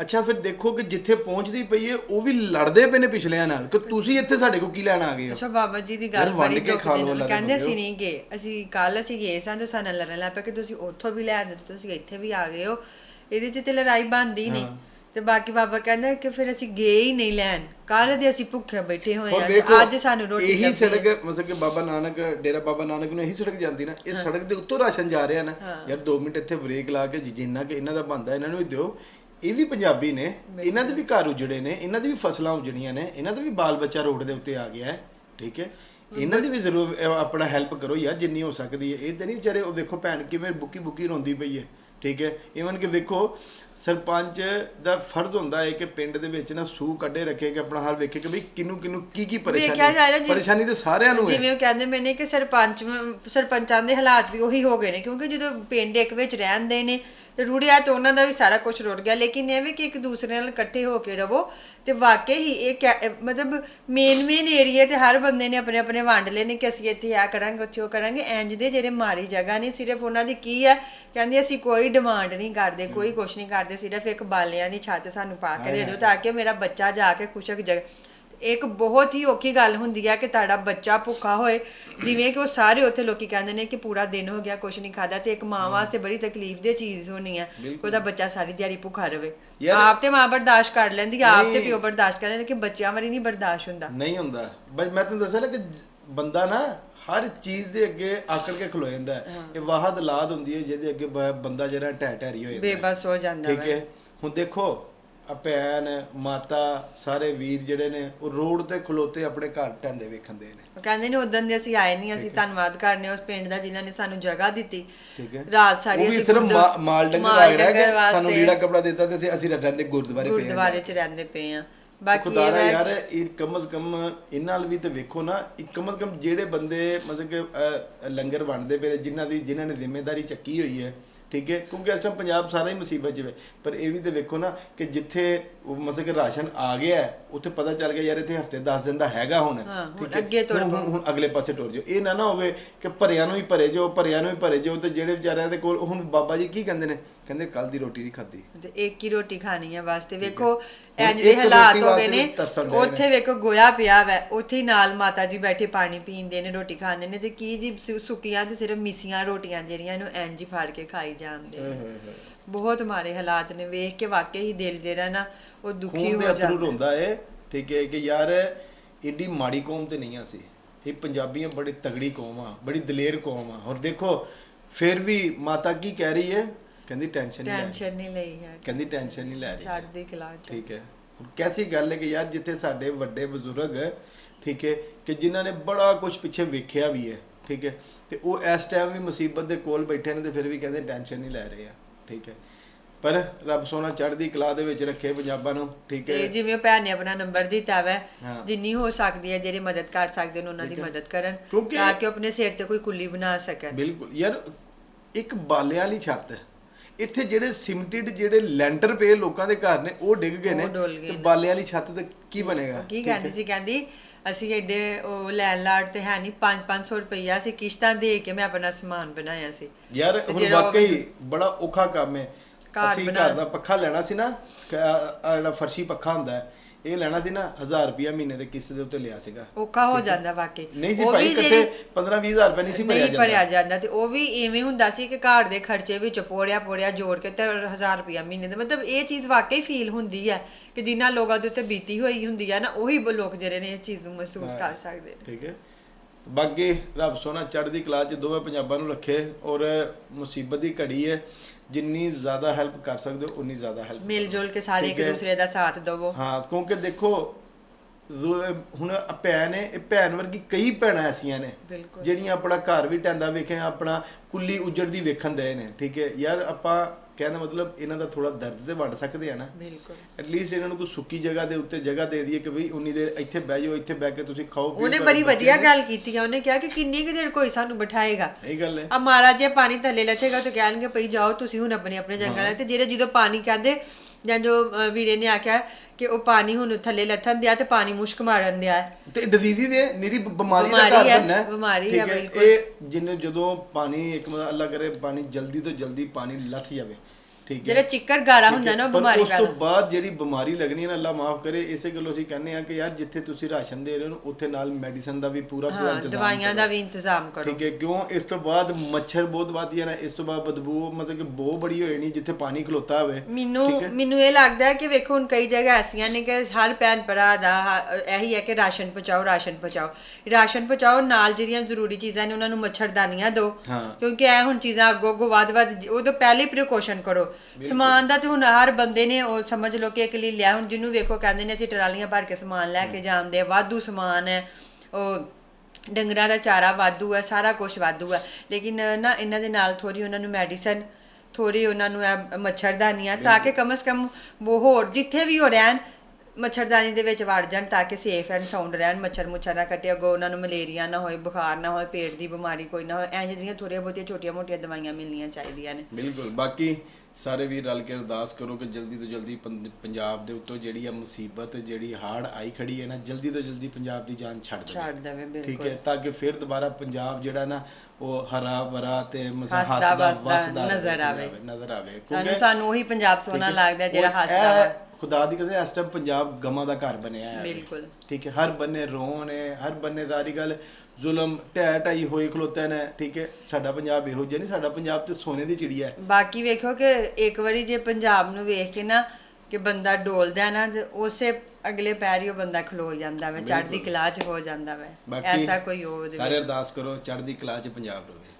ਅੱਛਾ ਫਿਰ ਦੇਖੋ ਕਿ ਜਿੱਥੇ ਪਹੁੰਚਦੀ ਪਈ ਹੈ ਉਹ ਵੀ ਲੜਦੇ ਪਏ ਨੇ ਪਿਛਲਿਆਂ ਨਾਲ। ਕਿ ਤੁਸੀਂ ਇੱਥੇ ਸਾਡੇ ਕੋਲ ਕੀ ਲੈਣ ਆ ਗਏ ਹੋ? ਅੱਛਾ ਬਾਬਾ ਜੀ ਦੀ ਗੱਲ ਬੜੀ ਦੁੱਖ ਦੀ ਨਾਲ ਕਹਿੰਦੇ ਅਸੀਂ ਨਹੀਂ ਗਏ। ਅਸੀਂ ਕੱਲ ਅਸੀਂ ਗਏ ਸਾਂ ਤੇ ਸਾਨੂੰ ਲੜਨ ਲੱਗ ਪਿਆ ਕਿ ਤੁਸੀਂ ਉੱਥੋਂ ਵੀ ਲੈ ਆਂਦੇ ਤੁਸੀਂ ਇੱਥੇ ਵੀ ਆ ਗਏ ਹੋ। ਇਹਦੇ 'ਚ ਤੇ ਲੜਾਈ ਬਣਦੀ ਨਹੀਂ। ਤੇ ਬਾਕੀ ਬਾਬਾ ਕਹਿੰਦਾ ਕਿ ਫਿਰ ਅਸੀਂ ਗਏ ਹੀ ਨਹੀਂ ਲੈਣ। ਕੱਲ ਦੇ ਅਸੀਂ ਭੁੱਖੇ ਬੈਠੇ ਹੋਏ ਆ ਤੇ ਅੱਜ ਸਾਨੂੰ ਰੋਟੀ ਇਹੀ। ਸੜਕ ਮਤਲਬ ਕਿ ਬਾਬਾ ਨਾਨਕ ਡੇਰਾ ਬਾਬਾ ਨਾਨਕ ਨੂੰ ਇਹੀ ਸੜਕ ਜਾਂਦੀ ਨਾ ਇਹ ਸੜਕ ਦੇ ਉੱਤੋਂ ਰਾਸ਼ਨ ਜਾ ਰਿਹਾ ਨਾ ਯਾਰ 2 ਮਿੰਟ ਇੱਥੇ ਬ੍ਰੇਕ ਲਾ ਕੇ ਜਿੰਨਾ ਕਿ ਇਹਨਾਂ ਦਾ ਬੰਦਾ ਇਹਨਾਂ ਨੂੰ ਵੀ ਦਿਓ। ਇਹ ਵੀ ਪੰਜਾਬੀ ਨੇ ਇਹਨਾਂ ਦੇ ਵੀ ਘਰ ਉਜੜੇ ਨੇ ਇਹਨਾਂ ਦੀ ਵੀ ਫਸਲਾਂ ਉਜੜੀਆਂ ਨੇ ਇਹਨਾਂ ਦਾ ਵੀ ਬਾਲ ਬੱਚਾ ਰੋਡ ਦੇ ਉੱਤੇ ਆ ਗਿਆ ਹੈ ਠੀਕ ਹੈ? ਇਹਨਾਂ ਦੀ ਵੀ ਜ਼ਰੂਰ ਆਪਣਾ ਹੈਲਪ ਕਰੋ ਯਾਰ ਜਿੰਨੀ ਹੋ ਸਕਦੀ ਹੈ। ਇਹ ਤੇ ਨਹੀਂ ਵਿਚਾਰੇ ਉਹ ਵੇਖੋ ਭੈਣ ਕਿਵੇਂ ਬੁੱਕੀ ਬੁੱਕੀ ਰੋਂਦੀ ਪਈ ਹੈ। ਠੀਕ ਹੈ? ਇਵਨ ਕਿ ਵੇਖੋ ਸਰਪੰਚ ਦਾ ਫਰਜ਼ ਹੁੰਦਾ ਹੈ ਕਿ ਪਿੰਡ ਦੇ ਵਿੱਚ ਨਾ ਸੂ ਕੱਢੇ ਰੱਖੇ ਕਿ ਆਪਣਾ ਹਾਲ ਵੇਖੇ ਕਿ ਵੀ ਕਿਨੂੰ ਕਿਨੂੰ ਕੀ ਕੀ ਪਰੇਸ਼ਾਨੀ ਪਰੇਸ਼ਾਨੀ ਤੇ ਸਾਰਿਆਂ ਨੂੰ ਹੈ। ਜਿਵੇਂ ਉਹ ਕਹਿੰਦੇ ਮੈਨੇ ਕਿ ਸਰਪੰਚ ਸਰਪੰਚਾਂ ਦੇ ਹਾਲਾਤ ਵੀ ਉਹੀ ਹੋ ਗਏ ਨੇ ਕਿਉਂਕਿ ਜਦੋਂ ਪਿੰਡ ਇੱਕ ਵਿੱਚ ਰਹਿੰਦੇ ਨੇ ਤੇ ਰੁੜਿਆ ਤੇ ਉਹਨਾਂ ਦਾ ਵੀ ਸਾਰਾ ਕੁਝ ਰੁੜ ਗਿਆ। ਲੇਕਿਨ ਇਹ ਵੀ ਕਿ ਇੱਕ ਦੂਸਰੇ ਨਾਲ ਇਕੱਠੇ ਹੋ ਕੇ ਰਵੋ ਤੇ ਵਾਕਈ ਹੀ ਇਹ ਇਹ ਮਤਲਬ ਮੇਨ ਮੇਨ ਏਰੀਆ ਤੇ ਹਰ ਬੰਦੇ ਨੇ ਆਪਣੇ ਆਪਣੇ ਵੰਡ ਲਏ ਨੇ ਕਿ ਅਸੀਂ ਇੱਥੇ ਆ ਕਰਾਂਗੇ ਉੱਥੇ ਉਹ ਕਰਾਂਗੇ। ਇੰਜ ਦੇ ਜਿਹੜੇ ਮਾਰੀ ਜਗ੍ਹਾ ਨੇ ਸਿਰਫ ਉਹਨਾਂ ਦੀ ਕੀ ਹੈ? ਕਹਿੰਦੇ ਅਸੀਂ ਕੋਈ ਡਿਮਾਂਡ ਨਹੀਂ ਕਰਦੇ ਕੋਈ ਕੁਝ ਨਹੀਂ ਕਰਦੇ ਸਿਰਫ ਇੱਕ ਬਾਲਿਆਂ ਦੀ ਛੱਤ ਸਾਨੂੰ ਪਾ ਕੇ ਦੇ ਦਿਓ ਤਾਂ ਕਿ ਮੇਰਾ ਬੱਚਾ ਜਾ ਕੇ ਖੁਸ਼ਕ ਜਗ੍ਹਾ ਇੱਕ ਬਹੁਤ ਹੀ ਔਖੀ ਗੱਲ ਹੁੰਦੀ ਹੈ ਕਿ ਤੁਹਾਡਾ ਬੱਚਾ ਭੁੱਖਾ ਹੋਏ ਜਿਵੇਂ ਕਿ ਉਹ ਸਾਰੇ ਉੱਥੇ ਲੋਕੀ ਕਹਿੰਦੇ ਨੇ ਕਿ ਪੂਰਾ ਦਿਨ ਹੋ ਗਿਆ ਕੁਝ ਨਹੀਂ ਖਾਦਾ ਤੇ ਇੱਕ ਮਾਂ ਵਾਸਤੇ ਬੜੀ ਤਕਲੀਫ ਦੀ ਚੀਜ਼ ਹੋਣੀ ਹੈ ਕਿ ਉਹਦਾ ਬੱਚਾ ਸਾਰੀ ਦਿਹਾੜੀ ਭੁੱਖਾ ਰਵੇ ਆਪ ਤੇ ਮਾਂ ਬਰਦਾਸ਼ਤ ਕਰ ਲੈਂਦੀ ਆਪ ਤੇ। ਪਿਓ ਬਰਦਾਸ਼ਤ ਕਰ ਲੈਂਦੇ ਕਿ ਬੱਚਿਆਂ ਵਾਰੀ ਨਹੀਂ ਬਰਦਾਸ਼ਤ ਹੁੰਦਾ ਨਹੀਂ ਹੁੰਦਾ ਬਸ ਮੈਂ ਤੁਹਾਨੂੰ ਦੱਸਿਆ ਨਾ ਕਿ ਬੰਦਾ ਨਾ ਹਰ ਚੀਜ਼ ਦੇ ਅੱਗੇ ਆਕੜ ਕੇ ਖਲੋ ਜਾਂਦਾ ਹੈ। ਇਹ ਵਾਹਦ ਲਾਦ ਹੁੰਦੀ ਹੈ ਜਿਹਦੇ ਅੱਗੇ ਬੰਦਾ ਜਿਹੜਾ ਢਹਿ ਢਹਿਰੀ ਹੋ ਜਾਂਦਾ। ਬੇਬਸ ਹੋ ਜਾਂਦਾ ਠੀਕ। ਹੈ ਹੁਣ ਦੇਖੋ ਆ ਭੈਣ ਮਾਤਾ ਸਾਰੇ ਵੀਰ ਜਿਹੜੇ ਨੇ ਉਹ ਰੋਡ ਤੇ ਖਲੋਤੇ ਆਪਣੇ ਘਰ ਢੰਦੇ ਵੇਖਣ ਦੇ ਨੇ। ਉਹ ਕਹਿੰਦੇ ਨੇ ਉਦੋਂ ਦੇ ਅਸੀਂ ਆਏ ਨਹੀਂ ਅਸੀਂ ਧੰਨਵਾਦ ਕਰਨੇ ਉਸ ਪਿੰਡ ਦਾ ਜਿਨ੍ਹਾਂ ਨੇ ਸਾਨੂੰ ਜਗ੍ਹਾ ਦਿੱਤੀ। ਠੀਕ ਹੈ। ਰਾਤ ਸਾਰੀ ਅਸੀਂ ਸਿਰਫ ਮਾਲ ਡੰਗਰ ਲੱਗ ਰਿਹਾ ਕਿ ਸਾਨੂੰ ਲੀੜਾ ਕਪੜਾ ਦਿੱਤਾ ਤੇ ਅਸੀਂ- ਰਹਿੰਦੇ ਗੁਰਦੁਆਰੇ ਪਏ ਗੁਰਦੁਆਰੇ 'ਚ ਰਹਿੰਦੇ ਪਏ ਆ ਬਾਕੀ ਇਹ ਯਾਰ ਇਹ ਕਮ ਸ ਕਮ ਇਹਨਾਂ ਨਾਲ ਵੀ ਤੇ ਵੇਖੋ ਨਾ ਇਹ ਕਮ ਸ ਕਮ ਜਿਹੜੇ ਬੰਦੇ ਮਤਲਬ ਕਿ ਲੰਗਰ ਵੰਡਦੇ ਪਏ ਜਿਨ੍ਹਾਂ ਦੀ ਜਿਨ੍ਹਾਂ ਨੇ ਜ਼ਿੰਮੇਵਾਰੀ ਚੱਕੀ ਹੋਈ ਹੈ ਠੀਕ ਹੈ? ਕਿਉਂਕਿ ਇਸ ਟਾਈਮ ਪੰਜਾਬ ਸਾਰਾ ਹੀ ਮੁਸੀਬਤ 'ਚ ਹੈ ਪਰ ਇਹ ਵੀ ਤੇ ਵੇਖੋ ਨਾ ਕਿ ਜਿੱਥੇ ਮਤਲਬ ਕਿ ਰਾਸ਼ਨ ਆ ਗਿਆ ਹੈ, ਉੱਥੇ ਪਤਾ ਚੱਲ ਗਿਆ ਯਾਰ ਇੱਥੇ ਹਫ਼ਤੇ 10 ਦਿਨ ਦਾ ਹੈਗਾ ਹੁਣ। ਠੀਕ? ਅੱਗੇ ਤੁਰ ਹੁਣ ਅਗਲੇ ਪਾਸੇ ਟੁਰ ਜਾਓ। ਇਹ ਨਾ ਨਾ ਹੋਵੇ ਕਿ ਭਰਿਆਂ ਨੂੰ ਹੀ ਭਰੇ ਜੋ ਭਰਿਆਂ ਨੂੰ ਹੀ ਭਰੇ ਜੋ ਤੇ ਜਿਹੜੇ ਵਿਚਾਰਿਆਂ ਦੇ ਕੋਲ ਹੁਣ ਬਾਬਾ ਜੀ ਕੀ ਕਹਿੰਦੇ ਨੇ? ਕਹਿੰਦੇ ਕੱਲ ਦੀ ਰੋਟੀ ਨਹੀਂ ਖਾਧੀ। ਤੇ ਇੱਕ ਹੀ ਰੋਟੀ ਖਾਣੀ ਹੈ। ਵਾਸਤੇ ਵੇਖੋ ਇੰਜ ਦੇ ਹਾਲਾਤ ਹੋ ਗਏ ਨੇ। ਨੇ। ਉੱਥੇ ਵੇਖੋ ਗੋਇਆ ਪਿਆ ਵੈ ਉੱਥੇ ਹੀ ਨਾਲ ਮਾਤਾ ਜੀ ਬੈਠੇ ਪਾਣੀ ਪੀਂਦੇ ਨੇ ਰੋਟੀ ਖਾਂਦੇ ਨੇ ਤੇ ਕੀ ਜੀ ਸੁੱਕੀਆਂ ਤੇ ਸਿਰਫ ਮਿਸੀਆਂ ਰੋਟੀਆਂ ਜਿਹੜੀਆਂ ਇਹਨੂੰ ਇੰਜ ਹੀ ਫਾੜ ਕੇ ਖਾਈ ਜਾਂਦੇ ਨੇ। ਬਹੁਤ ਮਾਰੇ ਹਾਲਾਤ ਨੇ ਵੇਖ ਕੇ ਵਾਕਈ ਹੀ ਦਿਲ ਜਿਹੜਾ ਨਾ ਉਹ ਦੁਖੀ ਖੂਨ ਹੋ ਜਾਂਦਾ। ਰੋਂਦਾ ਏ ਠੀਕ ਹੈ ਕਿ ਯਾਰ ਏਡੀ ਮਾੜੀ ਕੌਮ ਤੇ ਨਹੀਂ ਅਸੀਂ। ਇਹ ਪੰਜਾਬੀਆਂ ਬੜੀ ਤਗੜੀ ਕੌਮ ਆ ਬੜੀ ਦਲੇਰ ਕੌਮ ਆ। ਔਰ ਦੇਖੋ ਫਿਰ ਵੀ ਮਾਤਾ ਕੀ ਕਹਿ ਰਹੀ ਹੈ ਕਹਿੰਦੀ ਟੈਨਸ਼ਨ ਨਹੀਂ ਲੈ। ਟੈਨਸ਼ਨ ਨਹੀਂ ਲਈ ਹੈ ਕਹਿੰਦੀ ਟੈਨਸ਼ਨ ਨਹੀਂ ਲੈ ਰਹੀ। ਛੱਡ ਦੀ ਕਲਾ ਚ। ਠੀਕ ਹੈ। ਹੁਣ ਕੈਸੀ ਗੱਲ ਹੈ ਕਿ ਯਾਰ ਜਿੱਥੇ ਸਾਡੇ ਵੱਡੇ ਬਜ਼ੁਰਗ ਠੀਕ ਹੈ ਕਿ ਜਿਨ੍ਹਾਂ ਨੇ ਬੜਾ ਕੁਝ ਪਿੱਛੇ ਵੇਖਿਆ ਵੀ ਹੈ ਠੀਕ ਹੈ ਤੇ ਉਹ ਇਸ ਟਾਈਮ ਵੀ ਮੁਸੀਬਤ ਦੇ ਕੋਲ ਬੈਠੇ ਨੇ ਤੇ ਫਿਰ ਵੀ ਕਹਿੰਦੇ ਟੈਨਸ਼ਨ ਨਹੀਂ ਲੈ ਰਹੇ ਆ ਠੀਕ ਹੈ। ਪਰ ਰੱਬ ਸੋਨਾ ਚੜ੍ਹਦੀ ਕਲਾ ਦੇ ਵਿੱਚ ਰੱਖੇ ਪੰਜਾਬਾਂ ਨੂੰ ਠੀਕ ਹੈ। ਜਿਵੇਂ ਭੈਣ ਨੇ ਆਪਣਾ ਨੰਬਰ ਦਿੱਤਾ ਵੈ। ਜਿੰਨੀ ਹੋ ਸਕਦੀ ਹੈ ਜਿਹੜੇ ਮਦਦ ਕਰ ਸਕਦੇ ਨੇ ਉਹਨਾਂ ਦੀ ਮਦਦ ਕਰਨ ਤਾਂ ਕਿ ਆਪਣੇ ਸਿਰ ਤੇ ਕੋਈ ਕੁੱਲੀ ਬਣਾ ਸਕਣ। ਬਿਲਕੁਲ। ਯਾਰ ਇੱਕ ਬਾਲਿਆਂ ਵਾਲੀ ਛੱਤ ਹੈ। ਇੱਥੇ ਜਿਹੜੇ ਸਿਮਟਡ ਜਿਹੜੇ ਲੈਂਟਰ ਪਏ ਲੋਕਾਂ ਦੇ ਘਰ ਨੇ ਉਹ ਡਿੱਗ ਗਏ ਨੇ। ਤੇ ਨੇ। ਬਾਲਿਆਂ ਵਾਲੀ ਛੱਤ ਤੇ ਕੀ ਬਣੇਗਾ? ਕੀ? ਕਹਿੰਦੀ ਸੀ? ਕਹਿੰਦੀ ਅਸੀਂ ਐਡੇ ਉਹ ਲੈਂਡਲਾਰਡ ਤੇ ਹੈ ਨਹੀਂ 5-500 ਰੁਪਈਆ ਸੀ ਕਿਸ਼ਤਾਂ ਦੇ ਕੇ ਮੈਂ ਆਪਣਾ ਸਮਾਨ ਬਣਾਇਆ ਸੀ। ਯਾਰ ਹੁਣ ਵਾਕਈ ਬੜਾ ਔਖਾ ਕੰਮ ਹੈ। ਅਸੀਂ ਘਰ ਦਾ ਪੱਖਾ ਲੈਣਾ ਸੀ ਨਾ ਜਿਹੜਾ ਫਰਸ਼ੀ ਪੱਖਾ ਹੁੰਦਾ ਹੈ। ਇਹ ਲੈਣਾ ਸੀ ਨਾ 1000 ਰੁਪਿਆ ਮਹੀਨੇ ਦੇ ਕਿਸ਼ਤ ਦੇ ਉੱਤੇ ਲਿਆ ਸੀਗਾ। ਔਖਾ ਹੋ ਜਾਂਦਾ ਵਾਕਈ। ਨਹੀਂ ਉਹ ਭਾਈ ਵੀ ਕਿਤੇ ਜਿਹੜੀ- 15 20000 ਰੁਪਏ ਨਹੀਂ ਸੀ ਭਰਿਆ ਨਹੀਂ ਭਰਿਆ ਜਾਂਦਾ। ਜਾਂਦਾ ਤੇ ਉਹ ਵੀ ਐਵੇਂ ਹੁੰਦਾ ਸੀ ਕਿ ਘਰ ਦੇ ਖਰਚੇ ਵਿੱਚ ਪੋੜਿਆ ਪੋੜਿਆ ਜੋੜ ਕੇ ਤੇ 1000 ਰੁਪਿਆ ਮਹੀਨੇ ਦੇ। ਮਤਲਬ ਇਹ ਚੀਜ਼ ਵਾਕਈ ਫੀਲ ਹੁੰਦੀ ਹੈ ਕਿ ਜਿਨ੍ਹਾਂ ਲੋਕਾਂ ਦੇ ਉੱਤੇ ਬੀਤੀ ਹੋਈ ਹੁੰਦੀ ਹੈ ਨਾ ਉਹੀ ਲੋਕ ਜਿਹੜੇ ਨੇ ਇਹ ਚੀਜ਼ ਨੂੰ ਮਹਿਸੂਸ ਕਰ ਸਕਦੇ ਨੇ। ਠੀਕ ਹੈ। ਬਾਕੀ ਰੱਬ ਸੋਨਾ ਚੜ੍ਹਦੀ ਕਲਾ ਚ ਦੋਵੇਂ ਪੰਜਾਬਾਂ ਨੂੰ ਰੱਖੇ ਔਰ ਮੁਸੀਬਤ ਦੀ ਘੜੀ ਹੈ ਜਿੰਨੀ ਜ਼ਿਆਦਾ ਹੈਲਪ ਕਰ ਸਕਦੇ ਹੋ ਉਨੀ ਜ਼ਿਆਦਾ ਹੈਲਪ ਮਿਲ ਜੁਲ ਕੇ ਸਾਰੇ ਇੱਕ। ਦੂਸਰੇ ਦਾ ਸਾਥ ਦਵੋ ਹਾਂ ਕਿਉਂਕਿ ਦੇਖੋ ਹੁਣ ਭੈਣ ਹੈ ਇਹ ਭੈਣ ਵਰਗੀ ਕਈ ਭੈਣਾਂ ਐਸੀਆਂ ਨੇ। ਜਿਹੜੀਆਂ ਆਪਣਾ ਘਰ ਵੀ ਟੈਂਦਾ ਵੇਖੇ ਆਪਣਾ ਕੁੱਲੀ ਉਜੜਦੀ ਵੇਖਣ ਦੇ ਨੇ ਠੀਕ ਹੈ ਯਾਰ ਆਪਾਂ ਕਹਿੰਦਾ ਮਤਲਬ ਇਹਨਾਂ ਦਾ ਥੋੜਾ ਦਰਦ ਤੇ ਵੰਡ ਸਕਦੇ ਆ ਨਾ। ਬਿਲਕੁਲ। ਐਟਲੀਸਟ ਇਹਨਾਂ ਨੂੰ ਕੋਈ ਸੁੱਕੀ ਜਗ੍ਹਾ ਦੇ ਉੱਤੇ ਜਗ੍ਹਾ ਦੇ ਦਈਏ ਕਿ ਬਈ ਉਨੀ ਦੇਰ ਇੱਥੇ ਬਹਿ ਜਾਓ ਇੱਥੇ ਬਹਿ ਕੇ ਤੁਸੀਂ ਖਾਓ ਪੀਓ ਉਹਨੇ ਬੜੀ ਵਧੀਆ। ਗੱਲ ਕੀਤੀ ਆ ਉਹਨੇ ਕਿਹਾ ਕਿ ਕਿੰਨੀ ਕੁ ਦੇਰ ਕੋਈ ਸਾਨੂੰ ਬਿਠਾਏਗਾ। ਇਹੀ ਗੱਲ ਹੈ। ਆ ਮਾਰਾ ਜੇ ਪਾਣੀ ਥੱਲੇ ਲੱਥੇਗਾ ਤੇ ਕਹਿਣਗੇ ਭਈ ਜਾਓ ਤੁਸੀਂ ਹੁਣ ਆਪਣੇ ਆਪਣੇ ਜੰਗਲ ਤੇ ਜਿਹੜੇ ਜਦੋਂ ਪਾਣੀ ਕਹਿੰਦੇ ਜਾਂ ਜੋ ਅ, ਵੀਰੇ ਨੇ ਆਖਿਆ ਕਿ ਉਹ ਪਾਣੀ ਹੁਣ ਥੱਲੇ ਲੱਥਣ ਦਿਆ ਤੇ ਪਾਣੀ ਮੁਸ਼ਕ ਮਾਰਨ ਦਿਆ ਹੈ। ਤੇ ਡਿਜ਼ੀਜ਼ ਦੇ ਨਿਰੀ ਬ- ਬਿਮਾਰੀ ਦਾ ਬਿਮਾਰੀ ਘਰ ਹੈ, ਬਿਮਾਰੀ ਠੀਕ ਹੈ, ਬਿਲਕੁਲ। ਇਹ ਜਿੰਨੇ ਜਦੋਂ ਪਾਣੀ ਇੱਕ ਮਤਲਬ ਅੱਲਾ ਕਰੇ ਪਾਣੀ ਜਲਦੀ ਤੋਂ ਜਲਦੀ ਪਾਣੀ ਲੱਥ ਜਾਵੇ ਠੀਕ ਹੈ। ਜਿਹੜਾ ਚਿੱਕੜ ਗਾਰਾ ਹੁੰਦਾ ਹੈ, ਨਾ ਉਹ ਪਰ ਬਿਮਾਰੀ ਉਸ ਤੋਂ ਬਾਅਦ ਜਿਹੜੀ ਬਿਮਾਰੀ ਲੱਗਣੀ ਹੈ ਨਾ ਅੱਲਾ ਮਾਫ ਕਰੇ ਇਸੇ ਗੱਲੋਂ ਅਸੀਂ ਕਹਿੰਦੇ ਆ ਕਿ ਯਾਰ ਜਿੱਥੇ ਤੁਸੀਂ ਰਾਸ਼ਨ ਦੇ ਰਹੇ ਹੋ ਉੱਥੇ ਨਾਲ ਮੈਡੀਸਨ ਦਾ ਵੀ ਪੂਰਾ ਪੂਰਾ ਹਾਂ ਇੰਤਜ਼ਾਮ ਦਵਾਈਆਂ। ਦਾ ਵੀ ਇੰਤਜ਼ਾਮ ਕਰੋ। ਠੀਕ ਹੈ ਕਿਉਂ? ਇਸ ਤੋਂ ਬਾਅਦ ਮੱਛਰ ਬਹੁਤ ਵੱਧ ਜਾਣਾ ਇਸ ਤੋਂ ਬਾਅਦ ਬਦਬੂ ਮਤਲਬ ਕਿ ਬਹੁਤ ਬੜੀ ਹੋ ਜਾਣੀ ਜਿੱਥੇ ਪਾਣੀ ਖਲੋਤਾ ਹੋਵੇ। ਮੈਨੂੰ ਹੈ? ਮੈਨੂੰ ਇਹ ਲੱਗਦਾ ਹੈ ਕਿ ਵੇਖੋ ਹੁਣ ਕਈ ਜਗ੍ਹਾ ਐਸੀਆਂ ਨੇ ਕਿ ਹਰ ਭੈਣ ਭਰਾ ਦਾ ਹ- ਇਹੀ ਹੈ ਕਿ ਰਾਸ਼ਨ ਪਹੁੰਚਾਓ ਰਾਸ਼ਨ ਪਹੁੰਚਾਓ। ਰਾਸ਼ਨ ਪਹੁੰਚਾਓ ਨਾਲ ਜਿਹੜੀਆਂ ਜ਼ਰੂਰੀ ਚੀਜ਼ਾਂ ਨੇ ਉਹਨਾਂ ਨੂੰ ਮੱਛਰਦਾਨੀਆਂ ਦਿਓ ਹਾਂ। ਕਿਉਂਕਿ ਇਹ ਹੁਣ ਚੀਜ਼ਾਂ ਅੱਗੋਂ ਅੱਗੋਂ ਵੱਧ ਵੱਧ ਉਹਦੋਂ ਪਹਿਲੇ ਹੀ ਪ੍ਰੀਕਾਸ਼ਨ ਕਰੋ। ਸਮਾਨ ਦਾ ਤੇ ਹੁਣ ਹਰ ਬੰਦੇ ਨੇ ਉਹ ਸਮਝ ਲਓ ਕਿ ਇੱਕ ਲਈ ਲਿਆ ਹੁਣ ਜਿਹਨੂੰ ਵੇਖੋ ਕਹਿੰਦੇ ਨੇ ਅਸੀਂ ਟਰਾਲੀਆਂ ਭਰ ਕੇ ਸਮਾਨ ਲੈ ਕੇ ਜਾਂਦੇ ਆ ਵਾਧੂ ਸਮਾਨ ਹੈ ਉਹ ਡੰਗਰਾਂ ਦਾ ਚਾਰਾ ਵਾਧੂ ਹੈ ਸਾਰਾ ਕੁਝ ਵਾਧੂ ਹੈ। ਲੇਕਿਨ ਨਾ ਇਹਨਾਂ ਦੇ ਨਾਲ ਥੋੜੀ ਉਹਨਾਂ ਨੂੰ ਮੈਡੀਸਨ ਥੋੜੀ ਉਹਨਾਂ ਨੂੰ ਇਹ ਮੱਛਰਦਾਨੀਆਂ ਤਾਂ ਕਿ ਕਮ ਸੇ ਕਮ ਉਹ ਹੋਰ ਜਿੱਥੇ ਵੀ ਹੋ ਰਹਿਣ ਮੱਛਰਦਾਨੀ ਦੇ ਵਿੱਚ ਵੜ ਜਾਣ ਤਾਂ ਕਿ ਸੇਫ ਐਂਡ ਸਾਊਂਡ ਰਹਿਣ ਮੱਛਰ ਮੁੱਛਰ ਨਾ ਕੱਟੇ ਅੱਗੋਂ ਉਹਨਾਂ ਨੂੰ ਮਲੇਰੀਆ ਨਾ ਹੋਏ ਬੁਖਾਰ ਨਾ ਹੋਏ ਪੇਟ ਦੀ ਬਿਮਾਰੀ ਕੋਈ ਨਾ ਹੋਏ ਐਂ ਜਿਹੜੀਆਂ ਥੋੜੀਆਂ ਬਹੁਤੀਆਂ ਛੋਟੀਆਂ ਮੋਟੀਆਂ ਦਵਾਈਆਂ ਮਿਲਣੀਆਂ ਚਾਹੀਦੀਆਂ ਨੇ। ਬਿਲਕੁਲ ਬਾਕੀ ਸਾਰੇ ਵੀਰ ਰਲ ਕੇ ਅਰਦਾਸ ਕਰੋ ਕਿ ਜਲਦੀ ਤੋਂ ਜਲਦੀ ਪੰਜਾਬ ਦੇ ਉੱਤੋਂ ਜਿਹੜੀ ਆ ਮੁਸੀਬਤ ਜਿਹੜੀ ਹਾੜ ਆਈ ਖੜੀ ਹੈ ਨਾ ਜਲਦੀ ਤੋਂ ਜਲਦੀ ਪੰਜਾਬ ਦੀ ਜਾਨ ਛੱਡ ਦੇਵੇ ਛੱਡ ਦੇਵੇ ਠੀਕ ਬਿਲਕੁਲ ਹੈ ਤਾਂ ਕਿ ਫਿਰ ਦੁਬਾਰਾ ਪੰਜਾਬ ਜਿਹੜਾ ਨਾ ਉਹ ਹਰਾ ਭਰਾ ਤੇ ਹੱਸਦਾ ਵਸਦਾ ਨਜ਼ਰ ਆਵੇ। ਨਜ਼ਰ ਆਵੇ ਕਿਉਂਕਿ ਸਾਨੂੰ ਉਹੀ ਪੰਜਾਬ ਸੋਹਣਾ ਠੀਕ? ਲੱਗਦਾ ਜਿਹੜਾ ਹੱਸਦਾ ਖੁਦਾ ਦੀ ਕਸਮ ਇਸ ਟਾਈਮ ਪੰਜਾਬ ਗਮਾਂ ਦਾ ਘਰ ਬਣਿਆ ਹੈ। ਬਿਲਕੁਲ। ਠੀਕ ਹੈ ਹਰ ਬੰਨੇ ਰੋਣ ਹੈ ਹਰ ਬੰਨੇ ਸਾਰੀ ਗੱਲ ਜ਼ੁਲਮ ਢਹਿ ਢਾਈ ਹੋਏ ਖਲੋਤੇ ਨੇ ਠੀਕ ਹੈ ਸਾਡਾ ਪੰਜਾਬ ਇਹੋ ਜਿਹਾ ਨਹੀਂ ਸਾਡਾ ਪੰਜਾਬ ਤੇ ਸੋਨੇ ਦੀ ਚਿੜੀਆ ਹੈ। ਬਾਕੀ ਵੇਖੋ ਕਿ ਇੱਕ ਵਾਰੀ ਜੇ ਪੰਜਾਬ ਨੂੰ ਵੇਖ ਕੇ ਨਾ ਕਿ ਬੰਦਾ ਡੋਲਦਾ ਨਾ ਤੇ ਉਸੇ ਅਗਲੇ ਪੈਰ ਹੀ ਉਹ ਬੰਦਾ ਖਲੋ ਜਾਂਦਾ ਵੇ ਚੜ੍ਹਦੀ ਕਲਾ ਚ ਹੋ ਜਾਂਦਾ ਵੇ। ਐਸਾ ਕੋਈ ਉਹਦੇ ਸਾਰੇ ਅਰਦਾਸ ਕਰੋ ਚੜ੍ਹਦੀ ਕਲਾ ਚ ਪੰਜਾਬ ਰਵੇ।